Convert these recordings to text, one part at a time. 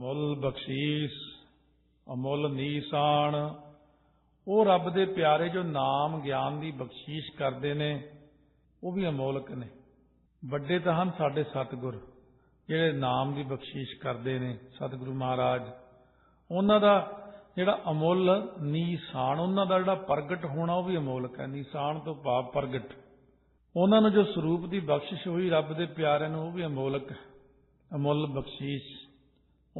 ਮੁੱਲ ਬਖਸ਼ੀਸ਼, ਅਮੁੱਲ ਨੀਸਾਨ। ਉਹ ਰੱਬ ਦੇ ਪਿਆਰੇ ਜੋ ਨਾਮ ਗਿਆਨ ਦੀ ਬਖਸ਼ੀਸ਼ ਕਰਦੇ ਨੇ, ਉਹ ਵੀ ਅਮੋਲਕ ਨੇ। ਵੱਡੇ ਤਾਂ ਹਨ ਸਾਡੇ ਸਤਿਗੁਰ, ਜਿਹੜੇ ਨਾਮ ਦੀ ਬਖਸ਼ੀਸ਼ ਕਰਦੇ ਨੇ ਸਤਿਗੁਰੂ ਮਹਾਰਾਜ। ਉਹਨਾਂ ਦਾ ਜਿਹੜਾ ਅਮੁੱਲ ਨੀਸਾਨ, ਉਹਨਾਂ ਦਾ ਜਿਹੜਾ ਪ੍ਰਗਟ ਹੋਣਾ, ਉਹ ਵੀ ਅਮੋਲਕ ਹੈ। ਨੀਸਾਨ ਤੋਂ ਭਾਵ ਪ੍ਰਗਟ। ਉਹਨਾਂ ਨੂੰ ਜੋ ਸਰੂਪ ਦੀ ਬਖਸ਼ਿਸ਼ ਹੋਈ ਰੱਬ ਦੇ ਪਿਆਰਿਆਂ ਨੂੰ, ਉਹ ਵੀ ਅਮੋਲਕ ਹੈ। ਅਮੁੱਲ ਬਖਸ਼ੀਸ਼।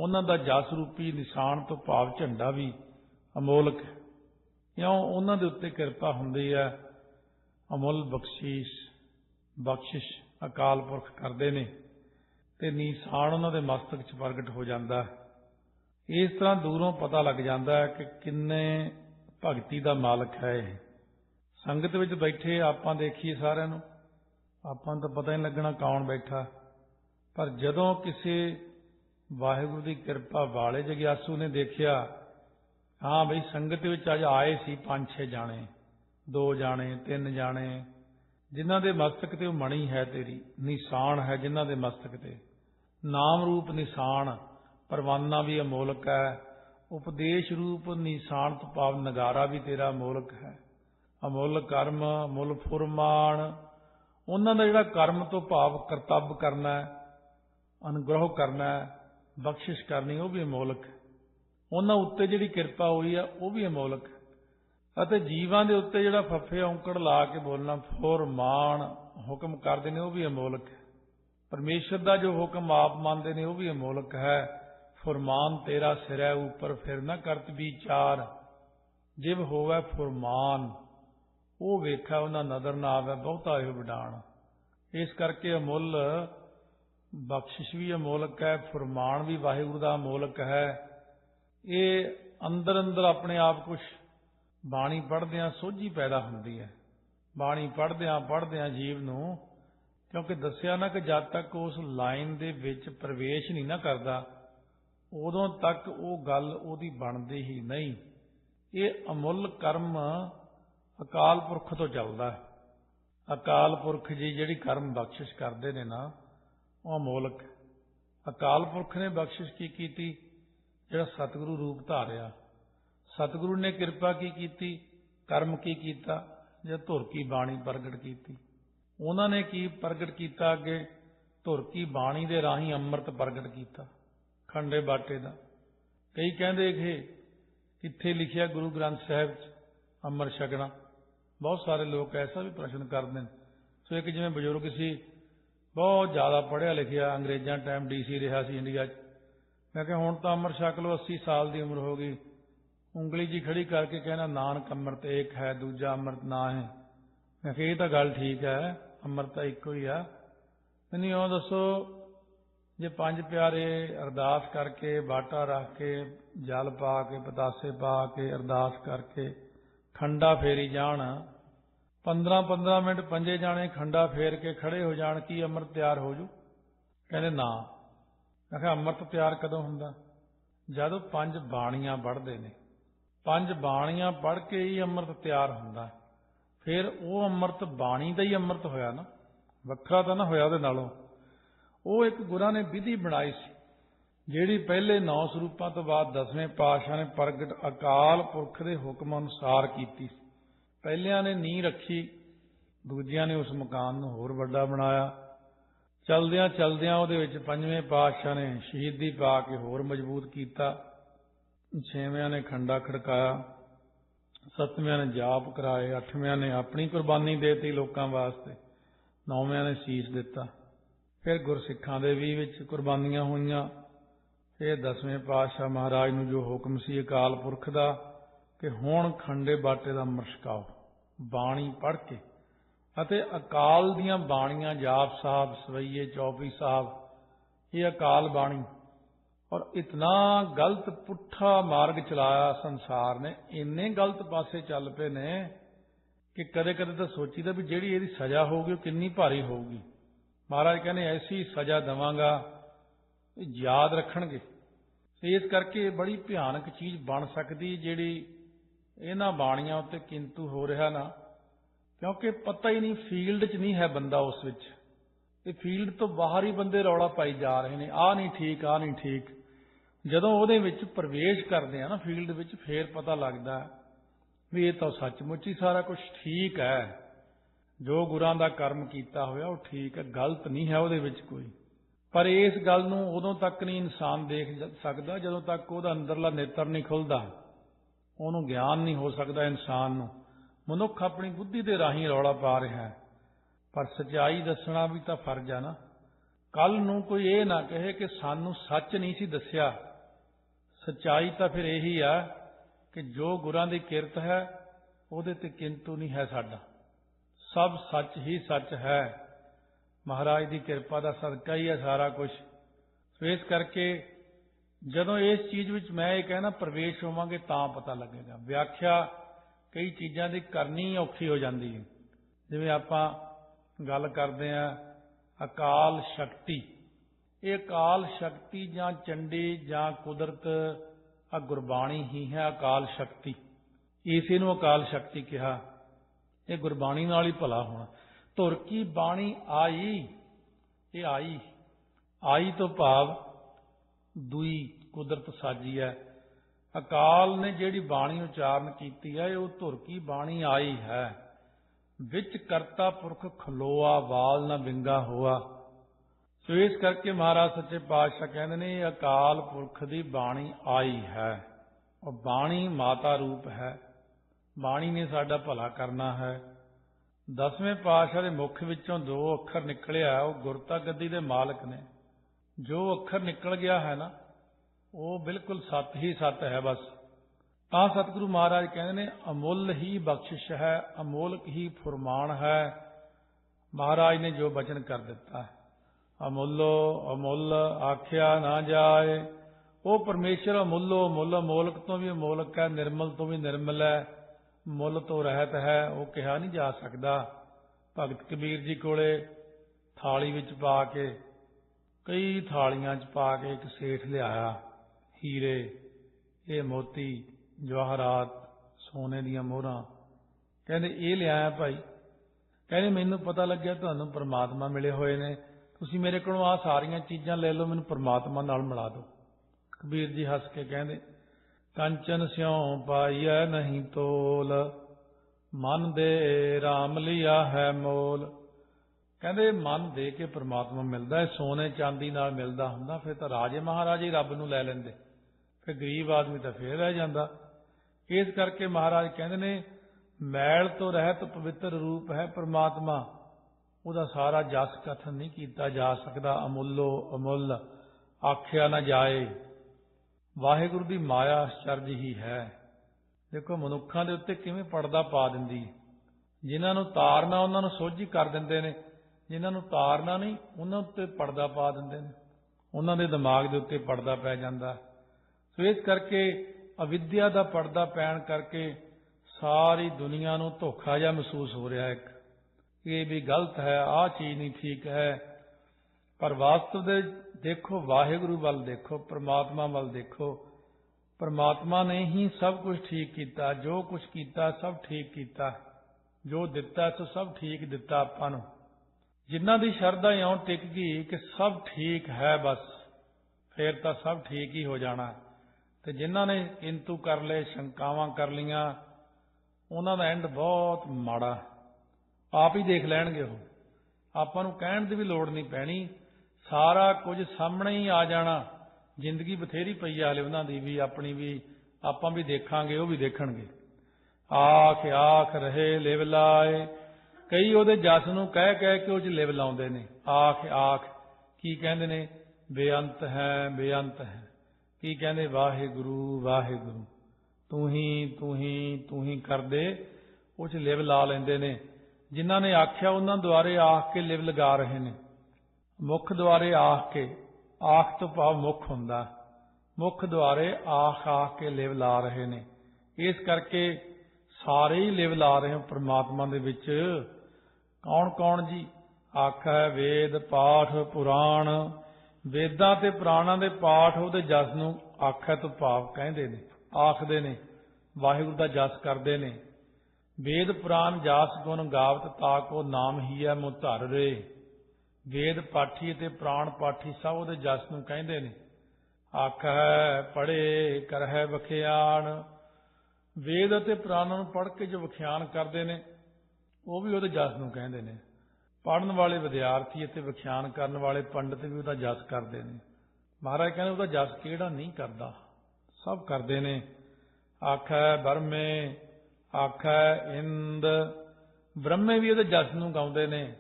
ਉਹਨਾਂ ਦਾ ਜਸ ਰੂਪੀ ਨਿਸ਼ਾਨ ਤੋਂ ਭਾਵ ਝੰਡਾ ਵੀ ਅਮੋਲਕ ਹੈ। ਕਿਉਂ ਉਹਨਾਂ ਦੇ ਉੱਤੇ ਕਿਰਪਾ ਹੁੰਦੀ ਹੈ। ਅਮੁੱਲ ਬਖਸ਼ੀਸ਼, ਬਖਸ਼ਿਸ਼ ਅਕਾਲ ਪੁਰਖ ਕਰਦੇ ਨੇ ਤੇ ਨਿਸ਼ਾਨ ਉਹਨਾਂ ਦੇ ਮਸਤਕ 'ਚ ਪ੍ਰਗਟ ਹੋ ਜਾਂਦਾ ਹੈ। ਇਸ ਤਰ੍ਹਾਂ ਦੂਰੋਂ ਪਤਾ ਲੱਗ ਜਾਂਦਾ ਹੈ ਕਿ ਕਿੰਨੇ ਭਗਤੀ ਦਾ ਮਾਲਕ ਹੈ ਇਹ। ਸੰਗਤ ਵਿੱਚ ਬੈਠੇ ਆਪਾਂ ਦੇਖੀਏ ਸਾਰਿਆਂ ਨੂੰ, ਆਪਾਂ ਨੂੰ ਤਾਂ ਪਤਾ ਹੀ ਲੱਗਣਾ ਕੌਣ ਬੈਠਾ। ਪਰ ਜਦੋਂ ਕਿਸੇ ਵਾਹਿਗੁਰੂ ਦੀ ਕਿਰਪਾ ਵਾਲੇ ਜਗਿਆਸੂ ਨੇ ਦੇਖਿਆ, ਹਾਂ ਬਈ ਸੰਗਤ ਵਿੱਚ ਅੱਜ ਆਏ ਸੀ ਪੰਜ ਛੇ ਜਾਣੇ, ਦੋ ਜਾਣੇ, ਤਿੰਨ ਜਾਣੇ, ਜਿਨ੍ਹਾਂ ਦੇ ਮਸਤਕ ਤੇ ਉਹ ਮਣੀ ਹੈ ਤੇਰੀ, ਨਿਸ਼ਾਨ ਹੈ ਜਿਨ੍ਹਾਂ ਦੇ ਮਸਤਕ ਤੇ। ਨਾਮ ਰੂਪ ਨਿਸ਼ਾਨ, ਪਰਵਾਨਾ ਵੀ ਅਮੋਲਕ ਹੈ, ਉਪਦੇਸ਼ ਰੂਪ ਨਿਸ਼ਾਨ ਤੋਂ ਭਾਵ ਨਗਾਰਾ ਵੀ ਤੇਰਾ ਅਮੋਲਕ ਹੈ। ਅਮੁੱਲ ਕਰਮ ਮੁੱਲ ਫੁਰਮਾਨ, ਉਹਨਾਂ ਦਾ ਜਿਹੜਾ ਕਰਮ ਤੋਂ ਭਾਵ ਕਰਤੱਵ ਕਰਨਾ ਹੈ, ਅਨੁਗ੍ਰਹ ਕਰਨਾ ਹੈ ਬਖਸ਼ਿਸ਼ ਕਰਨੀ, ਉਹ ਵੀ ਅਮੋਲਕ ਹੈ ਉਹਨਾਂ ਉੱਤੇ ਜਿਹੜੀ ਕਿਰਪਾ ਹੋਈ ਆ, ਉਹ ਵੀ ਅਮੋਲਕ ਹੈ ਅਤੇ ਜੀਵਾਂ ਦੇ ਉੱਤੇ ਜਿਹੜਾ ਫੱਫੇ ਔਂਕੜ ਲਾ ਕੇ ਬੋਲਣਾ, ਫੁਰਮਾਨ, ਹੁਕਮ ਕਰਦੇ ਨੇ, ਉਹ ਵੀ ਅਮੋਲਕ ਹੈ ਪਰਮੇਸ਼ਰ ਦਾ ਜੋ ਹੁਕਮ ਆਪ ਮੰਨਦੇ ਨੇ, ਉਹ ਵੀ ਅਮੋਲਕ ਹੈ। ਫੁਰਮਾਨ ਤੇਰਾ ਸਿਰ ਹੈ, ਉੱਪਰ ਫਿਰ ਨਾ ਕਰਤ ਵਿਚਾਰ। ਜਿਵ ਹੋਵੇ ਫੁਰਮਾਨ, ਉਹ ਵੇਖਾ, ਉਹਨਾਂ ਨਦਰ ਨਾ ਆਵੇ, ਬਹੁਤਾ ਇਹ ਵਿਡਾਣ। ਇਸ ਕਰਕੇ ਅਮੁੱਲ ਬਖਸ਼ਿਸ਼ ਵੀ ਅਮੋਲਕ ਹੈ, ਫੁਰਮਾਨ ਵੀ ਵਾਹਿਗੁਰੂ ਦਾ ਅਮੋਲਕ ਹੈ। ਇਹ ਅੰਦਰ ਅੰਦਰ ਆਪਣੇ ਆਪ ਕੁਝ ਬਾਣੀ ਪੜ੍ਹਦਿਆਂ ਸੋਝੀ ਪੈਦਾ ਹੁੰਦੀ ਹੈ। ਬਾਣੀ ਪੜ੍ਹਦਿਆਂ ਪੜ੍ਹਦਿਆਂ ਜੀਵ ਨੂੰ, ਕਿਉਂਕਿ ਦੱਸਿਆ ਨਾ ਕਿ ਜਦ ਤੱਕ ਉਸ ਲਾਈਨ ਦੇ ਵਿੱਚ ਪ੍ਰਵੇਸ਼ ਨਹੀਂ ਨਾ ਕਰਦਾ, ਉਦੋਂ ਤੱਕ ਉਹ ਗੱਲ ਉਹਦੀ ਬਣਦੀ ਹੀ ਨਹੀਂ। ਇਹ ਅਮੁੱਲ ਕਰਮ ਅਕਾਲ ਪੁਰਖ ਤੋਂ ਚੱਲਦਾ ਅਕਾਲ ਪੁਰਖ ਜੀ ਜਿਹੜੀ ਕਰਮ ਬਖਸ਼ਿਸ਼ ਕਰਦੇ ਨੇ ਨਾ ਉਹ ਅਮੋਲਕ ਅਕਾਲ ਪੁਰਖ ਨੇ ਬਖਸ਼ਿਸ਼ ਕੀ ਕੀਤੀ? ਜਿਹੜਾ ਸਤਿਗੁਰੂ ਰੂਪ ਧਾਰਿਆ। ਸਤਿਗੁਰੂ ਨੇ ਕਿਰਪਾ ਕੀ ਕੀਤੀ? ਕਰਮ ਕੀ ਕੀਤਾ? ਜੇ ਧੁਰ ਕੀ ਬਾਣੀ ਪ੍ਰਗਟ ਕੀਤੀ? ਉਹਨਾਂ ਨੇ ਕੀ ਪ੍ਰਗਟ ਕੀਤਾ ਅੱਗੇ? ਧੁਰ ਕੀ ਬਾਣੀ ਦੇ ਰਾਹੀਂ ਅੰਮ੍ਰਿਤ ਪ੍ਰਗਟ ਕੀਤਾ, ਖੰਡੇ ਬਾਟੇ ਦਾ। ਕਈ ਕਹਿੰਦੇ ਕਿ ਕਿੱਥੇ ਲਿਖਿਆ ਗੁਰੂ ਗ੍ਰੰਥ ਸਾਹਿਬ 'ਚ? ਅੰਮ੍ਰਿਤ ਛਕਣਾ। ਬਹੁਤ ਸਾਰੇ ਲੋਕ ਐਸਾ ਵੀ ਪ੍ਰਸ਼ਨ ਕਰਦੇ ਨੇ। ਸੋ ਇੱਕ ਜਿਵੇਂ ਬਜ਼ੁਰਗ ਸੀ ਬਹੁਤ ਜ਼ਿਆਦਾ ਪੜ੍ਹਿਆ ਲਿਖਿਆ ਅੰਗਰੇਜ਼ਾਂ ਟਾਈਮ ਡੀਸੀ ਰਿਹਾ ਸੀ ਇੰਡੀਆ 'ਚ। ਮੈਂ ਕਿਹਾ, ਹੁਣ ਤਾਂ ਅੰਮ੍ਰਿਤ ਛਕ ਲਓ 80 ਸਾਲ ਦੀ ਉਮਰ ਹੋ ਗਈ। ਉਂਗਲੀ ਜੀ ਖੜੀ ਕਰਕੇ ਕਹਿਣਾ ਨਾਨਕ ਅੰਮ੍ਰਿਤ ਏਕ ਹੈ, ਦੂਜਾ ਅੰਮ੍ਰਿਤ ਨਾ ਹੈ। ਮੈਂ ਕਿਹਾ, ਇਹ ਤਾਂ ਗੱਲ ਠੀਕ ਹੈ, ਅੰਮ੍ਰਿਤ ਤਾਂ ਇੱਕੋ ਹੀ ਆ। ਨਹੀਂ ਉਹ ਦੱਸੋ, ਜੇ ਪੰਜ ਪਿਆਰੇ ਅਰਦਾਸ ਕਰਕੇ, ਬਾਟਾ ਰੱਖ ਕੇ, ਜਲ ਪਾ ਕੇ, ਪਤਾਸੇ ਪਾ ਕੇ ਅਰਦਾਸ ਕਰਕੇ ਖੰਡਾ ਫੇਰੀ ਜਾਣ 15-15 ਮਿੰਟ ਪੰਜੇ ਜਾਣੇ ਖੰਡਾ ਫੇਰ ਕੇ ਖੜੇ ਹੋ ਜਾਣ ਕੀ ਅੰਮ੍ਰਿਤ ਤਿਆਰ ਹੋ ਜੂ। ਕਹਿੰਦੇ ਨਾ। ਮੈਂ ਕਿਹਾ, ਅੰਮ੍ਰਿਤ ਤਿਆਰ ਕਦੋਂ ਹੁੰਦਾ? ਜਦੋਂ ਪੰਜ ਬਾਣੀਆਂ ਪੜ੍ਹਦੇ ਨੇ। ਪੰਜ ਬਾਣੀਆਂ ਪੜ੍ਹ ਕੇ ਹੀ ਅੰਮ੍ਰਿਤ ਤਿਆਰ ਹੁੰਦਾ। ਫਿਰ ਉਹ ਅੰਮ੍ਰਿਤ ਬਾਣੀ ਦਾ ਹੀ ਅੰਮ੍ਰਿਤ ਹੋਇਆ ਨਾ। ਵੱਖਰਾ ਤਾਂ ਨਾ ਹੋਇਆ ਉਹਦੇ ਨਾਲੋਂ। ਉਹ ਇੱਕ ਗੁਰਾਂ ਨੇ ਵਿਧੀ ਬਣਾਈ ਸੀ, ਜਿਹੜੀ ਪਹਿਲੇ ਨੌ ਸਰੂਪਾਂ ਤੋਂ ਬਾਅਦ ਦਸਵੇਂ ਪਾਤਸ਼ਾਹ ਨੇ ਪ੍ਰਗਟ ਅਕਾਲ ਪੁਰਖ ਦੇ ਹੁਕਮ ਅਨੁਸਾਰ ਕੀਤੀ ਸੀ। ਪਹਿਲਿਆਂ ਨੇ ਨੀਂਹ ਰੱਖੀ, ਦੂਜਿਆਂ ਨੇ ਉਸ ਮਕਾਨ ਨੂੰ ਹੋਰ ਵੱਡਾ ਬਣਾਇਆ। ਚਲਦਿਆਂ ਚਲਦਿਆਂ ਉਹਦੇ ਵਿੱਚ ਪੰਜਵੇਂ ਪਾਤਸ਼ਾਹ ਨੇ ਸ਼ਹੀਦੀ ਪਾ ਕੇ ਹੋਰ ਮਜ਼ਬੂਤ ਕੀਤਾ। ਛੇਵਿਆਂ ਨੇ ਖੰਡਾ ਖੜਕਾਇਆ, ਸੱਤਵਿਆਂ ਨੇ ਜਾਪ ਕਰਾਏ, ਅੱਠਵਿਆਂ ਨੇ ਆਪਣੀ ਕੁਰਬਾਨੀ ਦੇਤੀ ਲੋਕਾਂ ਵਾਸਤੇ, ਨੌਵਿਆਂ ਨੇ ਸੀਸ ਦਿੱਤਾ। ਫਿਰ ਗੁਰਸਿੱਖਾਂ ਦੇ ਵੀ ਵਿੱਚ ਕੁਰਬਾਨੀਆਂ ਹੋਈਆਂ। ਫਿਰ ਦਸਵੇਂ ਪਾਤਸ਼ਾਹ ਮਹਾਰਾਜ ਨੂੰ ਜੋ ਹੁਕਮ ਸੀ ਅਕਾਲ ਪੁਰਖ ਦਾ ਕਿ ਹੁਣ ਖੰਡੇ ਬਾਟੇ ਦਾ ਮਰਸ਼ਕਾਓ, ਬਾਣੀ ਪੜ੍ਹ ਕੇ। ਅਤੇ ਅਕਾਲ ਦੀਆਂ ਬਾਣੀਆਂ ਜਾਪ ਸਾਹਿਬ, ਸਵਈਏ ਚੌਪੀ ਸਾਹਿਬ, ਇਹ ਅਕਾਲ ਬਾਣੀ। ਔਰ ਇਤਨਾ ਗਲਤ ਪੁੱਠਾ ਮਾਰਗ ਚਲਾਇਆ ਸੰਸਾਰ ਨੇ, ਇੰਨੇ ਗਲਤ ਪਾਸੇ ਚੱਲ ਪਏ ਨੇ ਕਿ ਕਦੇ ਕਦੇ ਤਾਂ ਸੋਚੀਦਾ ਵੀ ਜਿਹੜੀ ਇਹਦੀ ਸਜ਼ਾ ਹੋਊਗੀ ਉਹ ਕਿੰਨੀ ਭਾਰੀ ਹੋਊਗੀ। ਮਹਾਰਾਜ ਕਹਿੰਦੇ, ਐਸੀ ਸਜ਼ਾ ਦਵਾਂਗਾ ਯਾਦ ਰੱਖਣਗੇ। ਇਸ ਕਰਕੇ ਬੜੀ ਭਿਆਨਕ ਚੀਜ਼ ਬਣ ਸਕਦੀ ਜਿਹੜੀ ਇਹਨਾਂ ਬਾਣੀਆਂ ਉੱਤੇ ਕਿੰਤੂ ਹੋ ਰਿਹਾ ਨਾ, ਕਿਉਂਕਿ ਪਤਾ ਹੀ ਨਹੀਂ, ਫੀਲਡ 'ਚ ਨਹੀਂ ਹੈ ਬੰਦਾ ਉਸ ਵਿੱਚ। ਇਹ ਫੀਲਡ ਤੋਂ ਬਾਹਰ ਹੀ ਬੰਦੇ ਰੌਲਾ ਪਾਈ ਜਾ ਰਹੇ ਨੇ, ਆਹ ਨਹੀਂ ਠੀਕ, ਆਹ ਨਹੀਂ ਠੀਕ। ਜਦੋਂ ਉਹਦੇ ਵਿੱਚ ਪ੍ਰਵੇਸ਼ ਕਰਦੇ ਆ ਨਾ, ਫੀਲਡ ਵਿੱਚ ਫੇਰ ਪਤਾ ਲੱਗਦਾ ਵੀ ਇਹ ਤਾਂ ਸੱਚਮੁੱਚ ਹੀ ਸਾਰਾ ਕੁਝ ਠੀਕ ਹੈ। ਜੋ ਗੁਰਾਂ ਦਾ ਕਰਮ ਕੀਤਾ ਹੋਇਆ, ਉਹ ਠੀਕ ਹੈ, ਗਲਤ ਨਹੀਂ ਹੈ ਉਹਦੇ ਵਿੱਚ ਕੋਈ। ਪਰ ਇਸ ਗੱਲ ਨੂੰ ਉਦੋਂ ਤੱਕ ਨਹੀਂ ਇਨਸਾਨ ਦੇਖ ਸਕਦਾ, ਜਦੋਂ ਤੱਕ ਉਹਦਾ ਅੰਦਰਲਾ ਨੇਤਰ ਨਹੀਂ ਖੁੱਲਦਾ। ਉਹਨੂੰ ਗਿਆਨ ਨਹੀਂ ਹੋ ਸਕਦਾ ਇਨਸਾਨ ਨੂੰ। ਮਨੁੱਖ ਆਪਣੀ ਬੁੱਧੀ ਦੇ ਰਾਹੀਂ ਰੌਲਾ ਪਾ ਰਿਹਾ ਹੈ। ਪਰ ਸਚਾਈ ਦੱਸਣਾ ਵੀ ਤਾਂ ਫਰਜ਼ ਆ ਨਾ। ਕੱਲ ਨੂੰ ਕੋਈ ਇਹ ਨਾ ਕਹੇ ਕਿ ਸਾਨੂੰ ਸੱਚ ਨਹੀਂ ਸੀ ਦੱਸਿਆ। ਸਚਾਈ ਤਾਂ ਫਿਰ ਇਹੀ ਆ ਕਿ ਜੋ ਗੁਰਾਂ ਦੀ ਕਿਰਤ ਹੈ, ਉਹਦੇ ਤੇ ਕਿੰਤੂ ਨਹੀਂ ਹੈ ਸਾਡਾ। ਸਭ ਸੱਚ ਹੀ ਸੱਚ ਹੈ। ਮਹਾਰਾਜ ਦੀ ਕਿਰਪਾ ਦਾ ਸਦਕਾ ਹੀ ਹੈ ਸਾਰਾ ਕੁਝ ਸੋ ਇਸ ਕਰਕੇ ਜਦੋਂ ਇਸ ਚੀਜ਼ ਵਿੱਚ ਮੈਂ ਇਹ ਕਹਿਣਾ ਪ੍ਰਵੇਸ਼ ਹੋਵਾਂਗੇ ਤਾਂ ਪਤਾ ਲੱਗੇਗਾ। ਵਿਆਖਿਆ ਕਈ ਚੀਜ਼ਾਂ ਦੀ ਕਰਨੀ ਔਖੀ ਹੋ ਜਾਂਦੀ ਹੈ। ਜਿਵੇਂ ਆਪਾਂ ਗੱਲ ਕਰਦੇ ਆ ਅਕਾਲ ਸ਼ਕਤੀ। ਇਹ ਅਕਾਲ ਸ਼ਕਤੀ ਜਾਂ ਚੰਡੀ ਜਾਂ ਕੁਦਰਤ ਆ ਗੁਰਬਾਣੀ ਹੀ ਹੈ ਅਕਾਲ ਸ਼ਕਤੀ। ਇਸੇ ਨੂੰ ਅਕਾਲ ਸ਼ਕਤੀ ਕਿਹਾ। ਇਹ ਗੁਰਬਾਣੀ ਨਾਲ ਹੀ ਭਲਾ ਹੋਣਾ। ਧੁਰ ਕੀ ਬਾਣੀ ਆਈ? ਇਹ ਆਈ। ਆਈ ਤੋਂ ਭਾਵ ਦੂਈ ਕੁਦਰਤ ਸਾਜੀ ਹੈ। ਅਕਾਲ ਨੇ ਜਿਹੜੀ ਬਾਣੀ ਉਚਾਰਨ ਕੀਤੀ ਹੈ, ਉਹ ਧੁਰ ਕੀ ਬਾਣੀ ਆਈ ਹੈ। ਵਿੱਚ ਕਰਤਾ ਪੁਰਖ ਖਲੋਆ, ਵਾਲ ਨਾ ਵਿੰਗਾ ਹੋਆ। ਸੋ ਇਸ ਕਰਕੇ ਮਹਾਰਾਜ ਸੱਚੇ ਪਾਤਸ਼ਾਹ ਕਹਿੰਦੇ ਨੇ, ਅਕਾਲ ਪੁਰਖ ਦੀ ਬਾਣੀ ਆਈ ਹੈ। ਉਹ ਬਾਣੀ ਮਾਤਾ ਰੂਪ ਹੈ। ਬਾਣੀ ਨੇ ਸਾਡਾ ਭਲਾ ਕਰਨਾ ਹੈ। ਦਸਵੇਂ ਪਾਤਸ਼ਾਹ ਦੇ ਮੁਖ ਵਿੱਚੋਂ ਦੋ ਅੱਖਰ ਨਿਕਲਿਆ, ਉਹ ਗੁਰਤਾ ਗੱਦੀ ਦੇ ਮਾਲਕ ਨੇ। ਜੋ ਅੱਖਰ ਨਿਕਲ ਗਿਆ ਹੈ ਨਾ, ਉਹ ਬਿਲਕੁਲ ਸੱਤ ਹੀ ਸੱਤ ਹੈ ਬਸ। ਤਾਂ ਸਤਿਗੁਰੂ ਮਹਾਰਾਜ ਕਹਿੰਦੇ ਨੇ, ਅਮੁੱਲ ਹੀ ਬਖਸ਼ਿਸ਼ ਹੈ, ਅਮੋਲਕ ਹੀ ਫੁਰਮਾਨ ਹੈ। ਮਹਾਰਾਜ ਨੇ ਜੋ ਬਚਨ ਕਰ ਦਿੱਤਾ ਹੈ। ਅਮੁੱਲੋ ਅਮੁੱਲ ਆਖਿਆ ਨਾ ਜਾਏ। ਉਹ ਪਰਮੇਸ਼ਰ ਅਮੁੱਲੋ ਮੁੱਲ ਅਮੋਲਕ ਤੋਂ ਵੀ ਅਮੋਲਕ ਹੈ, ਨਿਰਮਲ ਤੋਂ ਵੀ ਨਿਰਮਲ ਹੈ। ਮੁੱਲ ਤੋਂ ਰਹਿਤ ਹੈ, ਉਹ ਕਿਹਾ ਨਹੀਂ ਜਾ ਸਕਦਾ। ਭਗਤ ਕਬੀਰ ਜੀ ਕੋਲੇ ਥਾਲੀ ਵਿੱਚ ਪਾ ਕੇ ਕਈ ਥਾਲੀਆਂ 'ਚ ਪਾ ਕੇ ਇੱਕ ਸੇਠ ਲਿਆਇਆ, ਹੀਰੇ, ਇਹ ਮੋਤੀ, ਜਵਾਹਰਾਤ, ਸੋਨੇ ਦੀਆਂ ਮੋਹਰਾਂ। ਕਹਿੰਦੇ, ਇਹ ਲਿਆਇਆ ਭਾਈ। ਕਹਿੰਦੇ, ਮੈਨੂੰ ਪਤਾ ਲੱਗਿਆ ਤੁਹਾਨੂੰ ਪਰਮਾਤਮਾ ਮਿਲੇ ਹੋਏ ਨੇ। ਤੁਸੀਂ ਮੇਰੇ ਕੋਲੋਂ ਆ ਸਾਰੀਆਂ ਚੀਜ਼ਾਂ ਲੈ ਲਓ, ਮੈਨੂੰ ਪਰਮਾਤਮਾ ਨਾਲ ਮਿਲਾ ਦਿਓ। ਕਬੀਰ ਜੀ ਹੱਸ ਕੇ ਕਹਿੰਦੇ, ਕੰਚਨ ਸਿਉ ਪਾਈਐ ਨਹੀਂ ਤੋਲ, ਮਨ ਦੇ RAM ਲਿਆ ਹੈ ਮੋਲ। ਕਹਿੰਦੇ ਮਨ ਦੇ ਕੇ ਪ੍ਰਮਾਤਮਾ ਮਿਲਦਾ ਹੈ, ਸੋਨੇ ਚਾਂਦੀ ਨਾਲ ਮਿਲਦਾ ਹੁੰਦਾ, ਫਿਰ ਤਾਂ ਰਾਜੇ ਮਹਾਰਾਜੇ ਹੀ ਰੱਬ ਨੂੰ ਲੈ ਲੈਂਦੇ। ਫਿਰ ਗਰੀਬ ਆਦਮੀ ਤਾਂ ਫੇਰ ਰਹਿ ਜਾਂਦਾ। ਇਸ ਕਰਕੇ ਮਹਾਰਾਜ ਕਹਿੰਦੇ ਨੇ, ਮੈਲ ਤੋਂ ਰਹਿਤ ਪਵਿੱਤਰ ਰੂਪ ਹੈ ਪ੍ਰਮਾਤਮਾ। ਉਹਦਾ ਸਾਰਾ ਜਸ ਕਥਨ ਨਹੀਂ ਕੀਤਾ ਜਾ ਸਕਦਾ। ਅਮੁੱਲੋ ਅਮੁੱਲ, ਆਖਿਆ ਨਾ ਜਾਏ। ਵਾਹਿਗੁਰੂ ਦੀ ਮਾਇਆ ਅਚਰਜ ਹੀ ਹੈ। ਦੇਖੋ, ਮਨੁੱਖਾਂ ਦੇ ਉੱਤੇ ਕਿਵੇਂ ਪਰਦਾ ਪਾ ਦਿੰਦੀ ਹੈ। ਜਿਨ੍ਹਾਂ ਨੂੰ ਤਾਰਨਾ, ਉਹਨਾਂ ਨੂੰ ਸੋਝੀ ਕਰ ਦਿੰਦੇ ਨੇ। ਜਿਨ੍ਹਾਂ ਨੂੰ ਤਾਰਨਾ ਨਹੀਂ, ਉਹਨਾਂ ਉੱਤੇ ਪਰਦਾ ਪਾ ਦਿੰਦੇ ਨੇ। ਉਹਨਾਂ ਦੇ ਦਿਮਾਗ ਦੇ ਉੱਤੇ ਪਰਦਾ ਪੈ ਜਾਂਦਾ। ਸੋ ਇਸ ਕਰਕੇ ਅਵਿਦਿਆ ਦਾ ਪਰਦਾ ਪੈਣ ਕਰਕੇ ਸਾਰੀ ਦੁਨੀਆ ਨੂੰ ਧੋਖਾ ਜਿਹਾ ਮਹਿਸੂਸ ਹੋ ਰਿਹਾ ਹੈ ਇੱਕ। ਇਹ ਵੀ ਗਲਤ ਹੈ, ਆਹ ਚੀਜ਼ ਨਹੀਂ ਠੀਕ ਹੈ। ਪਰ ਵਾਸਤਵ ਦੇ ਦੇਖੋ, ਵਾਹਿਗੁਰੂ ਵੱਲ ਦੇਖੋ, ਪ੍ਰਮਾਤਮਾ ਵੱਲ ਦੇਖੋ। ਪ੍ਰਮਾਤਮਾ ਨੇ ਹੀ ਸਭ ਕੁਝ ਠੀਕ ਕੀਤਾ, ਜੋ ਕੁਝ ਕੀਤਾ ਸਭ ਠੀਕ ਕੀਤਾ। ਜੋ ਦਿੱਤਾ ਸੋ ਸਭ ਠੀਕ ਦਿੱਤਾ ਆਪਾਂ ਨੂੰ। ਜਿਨ੍ਹਾਂ ਦੀ ਸ਼ਰਧਾ ਇਉਂ ਟਿਕ ਗਈ ਕਿ ਸਭ ਠੀਕ ਹੈ ਬਸ, ਫੇਰ ਤਾਂ ਸਭ ਠੀਕ ਹੀ ਹੋ ਜਾਣਾ। ਤੇ ਜਿਨ੍ਹਾਂ ਨੇ ਕਿੰਤੂ ਕਰ ਲਏ, ਸ਼ੰਕਾਵਾਂ ਕਰ ਲੀਆਂ ਉਹਨਾਂ ਦਾ ਐਂਡ ਬਹੁਤ ਮਾੜਾ। ਆਪ ਹੀ ਦੇਖ ਲੈਣਗੇ ਉਹ। ਆਪਾਂ ਨੂੰ ਕਹਿਣ ਦੀ ਵੀ ਲੋੜ ਨਹੀਂ ਪੈਣੀ। ਸਾਰਾ ਕੁਝ ਸਾਹਮਣੇ ਹੀ ਆ ਜਾਣਾ। ਜ਼ਿੰਦਗੀ ਬਥੇਰੀ ਪਈ ਆ ਹਲੇ ਉਹਨਾਂ ਦੀ ਵੀ, ਆਪਣੀ ਵੀ। ਆਪਾਂ ਵੀ ਦੇਖਾਂਗੇ, ਉਹ ਵੀ ਦੇਖਣਗੇ। ਆਖ ਆਖ ਰਹੇ, ਲਿਵ ਲਾਏ। ਕਈ ਉਹਦੇ ਜਸ ਨੂੰ ਕਹਿ ਕਹਿ ਕੇ ਉਹ ਚ ਲਿਵ ਲਾਉਂਦੇ ਨੇ। ਆਖ ਆਖ, ਕੀ ਕਹਿੰਦੇ ਨੇ? ਬੇਅੰਤ ਹੈ ਬੇਅੰਤ ਹੈ। ਕੀ ਕਹਿੰਦੇ? ਵਾਹਿਗੁਰੂ ਵਾਹਿਗੁਰੂ। ਤੂੰ ਹੀ ਤੂੰ ਹੀ ਤੂੰ ਹੀ ਕਰਦੇ ਉਹ ਚ ਲਿਵ ਲਾ ਲੈਂਦੇ ਨੇ। ਜਿਨ੍ਹਾਂ ਨੇ ਆਖਿਆ ਉਹਨਾਂ ਦੁਆਰੇ ਆਖ ਕੇ ਲਿਵ ਲਗਾ ਰਹੇ ਨੇ। ਮੁੱਖ ਦੁਆਰੇ ਆਖ ਕੇ, ਆਖ ਤੋਂ ਭਾਵ ਮੁੱਖ ਹੁੰਦਾ। ਮੁੱਖ ਦੁਆਰੇ ਆਖ ਆਖ ਕੇ ਲਿਵ ਲਾ ਰਹੇ ਨੇ। ਇਸ ਕਰਕੇ ਸਾਰੇ ਹੀ ਲਿਵ ਲਾ ਰਹੇ ਹੋ ਪ੍ਰਮਾਤਮਾ ਦੇ ਵਿੱਚ। ਕੌਣ ਕੌਣ ਜੀ? ਆਖੈ ਵੇਦ ਪਾਠ ਪੁਰਾਣ। ਵੇਦਾਂ ਤੇ ਪੁਰਾਣਾਂ ਦੇ ਪਾਠ ਉਹਦੇ ਜਸ ਨੂੰ ਆਖੈ ਤੋਂ ਭਾਵ ਕਹਿੰਦੇ ਨੇ, ਆਖਦੇ ਨੇ, ਵਾਹਿਗੁਰੂ ਦਾ ਜਸ ਕਰਦੇ ਨੇ। ਵੇਦ ਪੁਰਾਣ ਜਾਸ ਗੁਣ ਗਾਵਤ ਤਾਕੋ ਨਾਮ ਹੀ ਹੈ ਮੁ ਰੇ। ਵੇਦ ਪਾਠੀ ਤੇ ਪ੍ਰਾਣ ਪਾਠੀ ਸਭ ਉਹਦੇ ਜਸ ਨੂੰ ਕਹਿੰਦੇ ਨੇ। ਆਖੈ ਪੜੇ ਕਰਹਿ ਵਖਿਆਣ। ਵੇਦ ਅਤੇ ਪੁਰਾਣਾਂ ਨੂੰ ਪੜ੍ਹ ਕੇ ਜੋ ਵਿਖਿਆਨ ਕਰਦੇ ਨੇ ਉਹ ਵੀ ਉਹਦੇ ਜਸ ਨੂੰ ਕਹਿੰਦੇ ਨੇ। ਪੜਨ ਵਾਲੇ ਵਿਦਿਆਰਥੀ ਅਤੇ ਵਿਖਿਆਨ ਕਰਨ ਵਾਲੇ ਪੰਡਿਤ ਵੀ ਉਹਦਾ ਜਸ ਕਰਦੇ ਨੇ। ਮਹਾਰਾਜ ਕਹਿੰਦੇ ਉਹਦਾ ਜਸ ਕਿਹੜਾ ਨਹੀਂ ਕਰਦਾ। ਸਭ ਕਰਦੇ ਨੇ। ਆਖੈ ਬਰਮੇ ਆਖੈ ਇੰਦ। ਬ੍ਰਹਮੇ ਵੀ ਉਹਦੇ ਜਸ ਨੂੰ ਗਾਉਂਦੇ ਨੇ,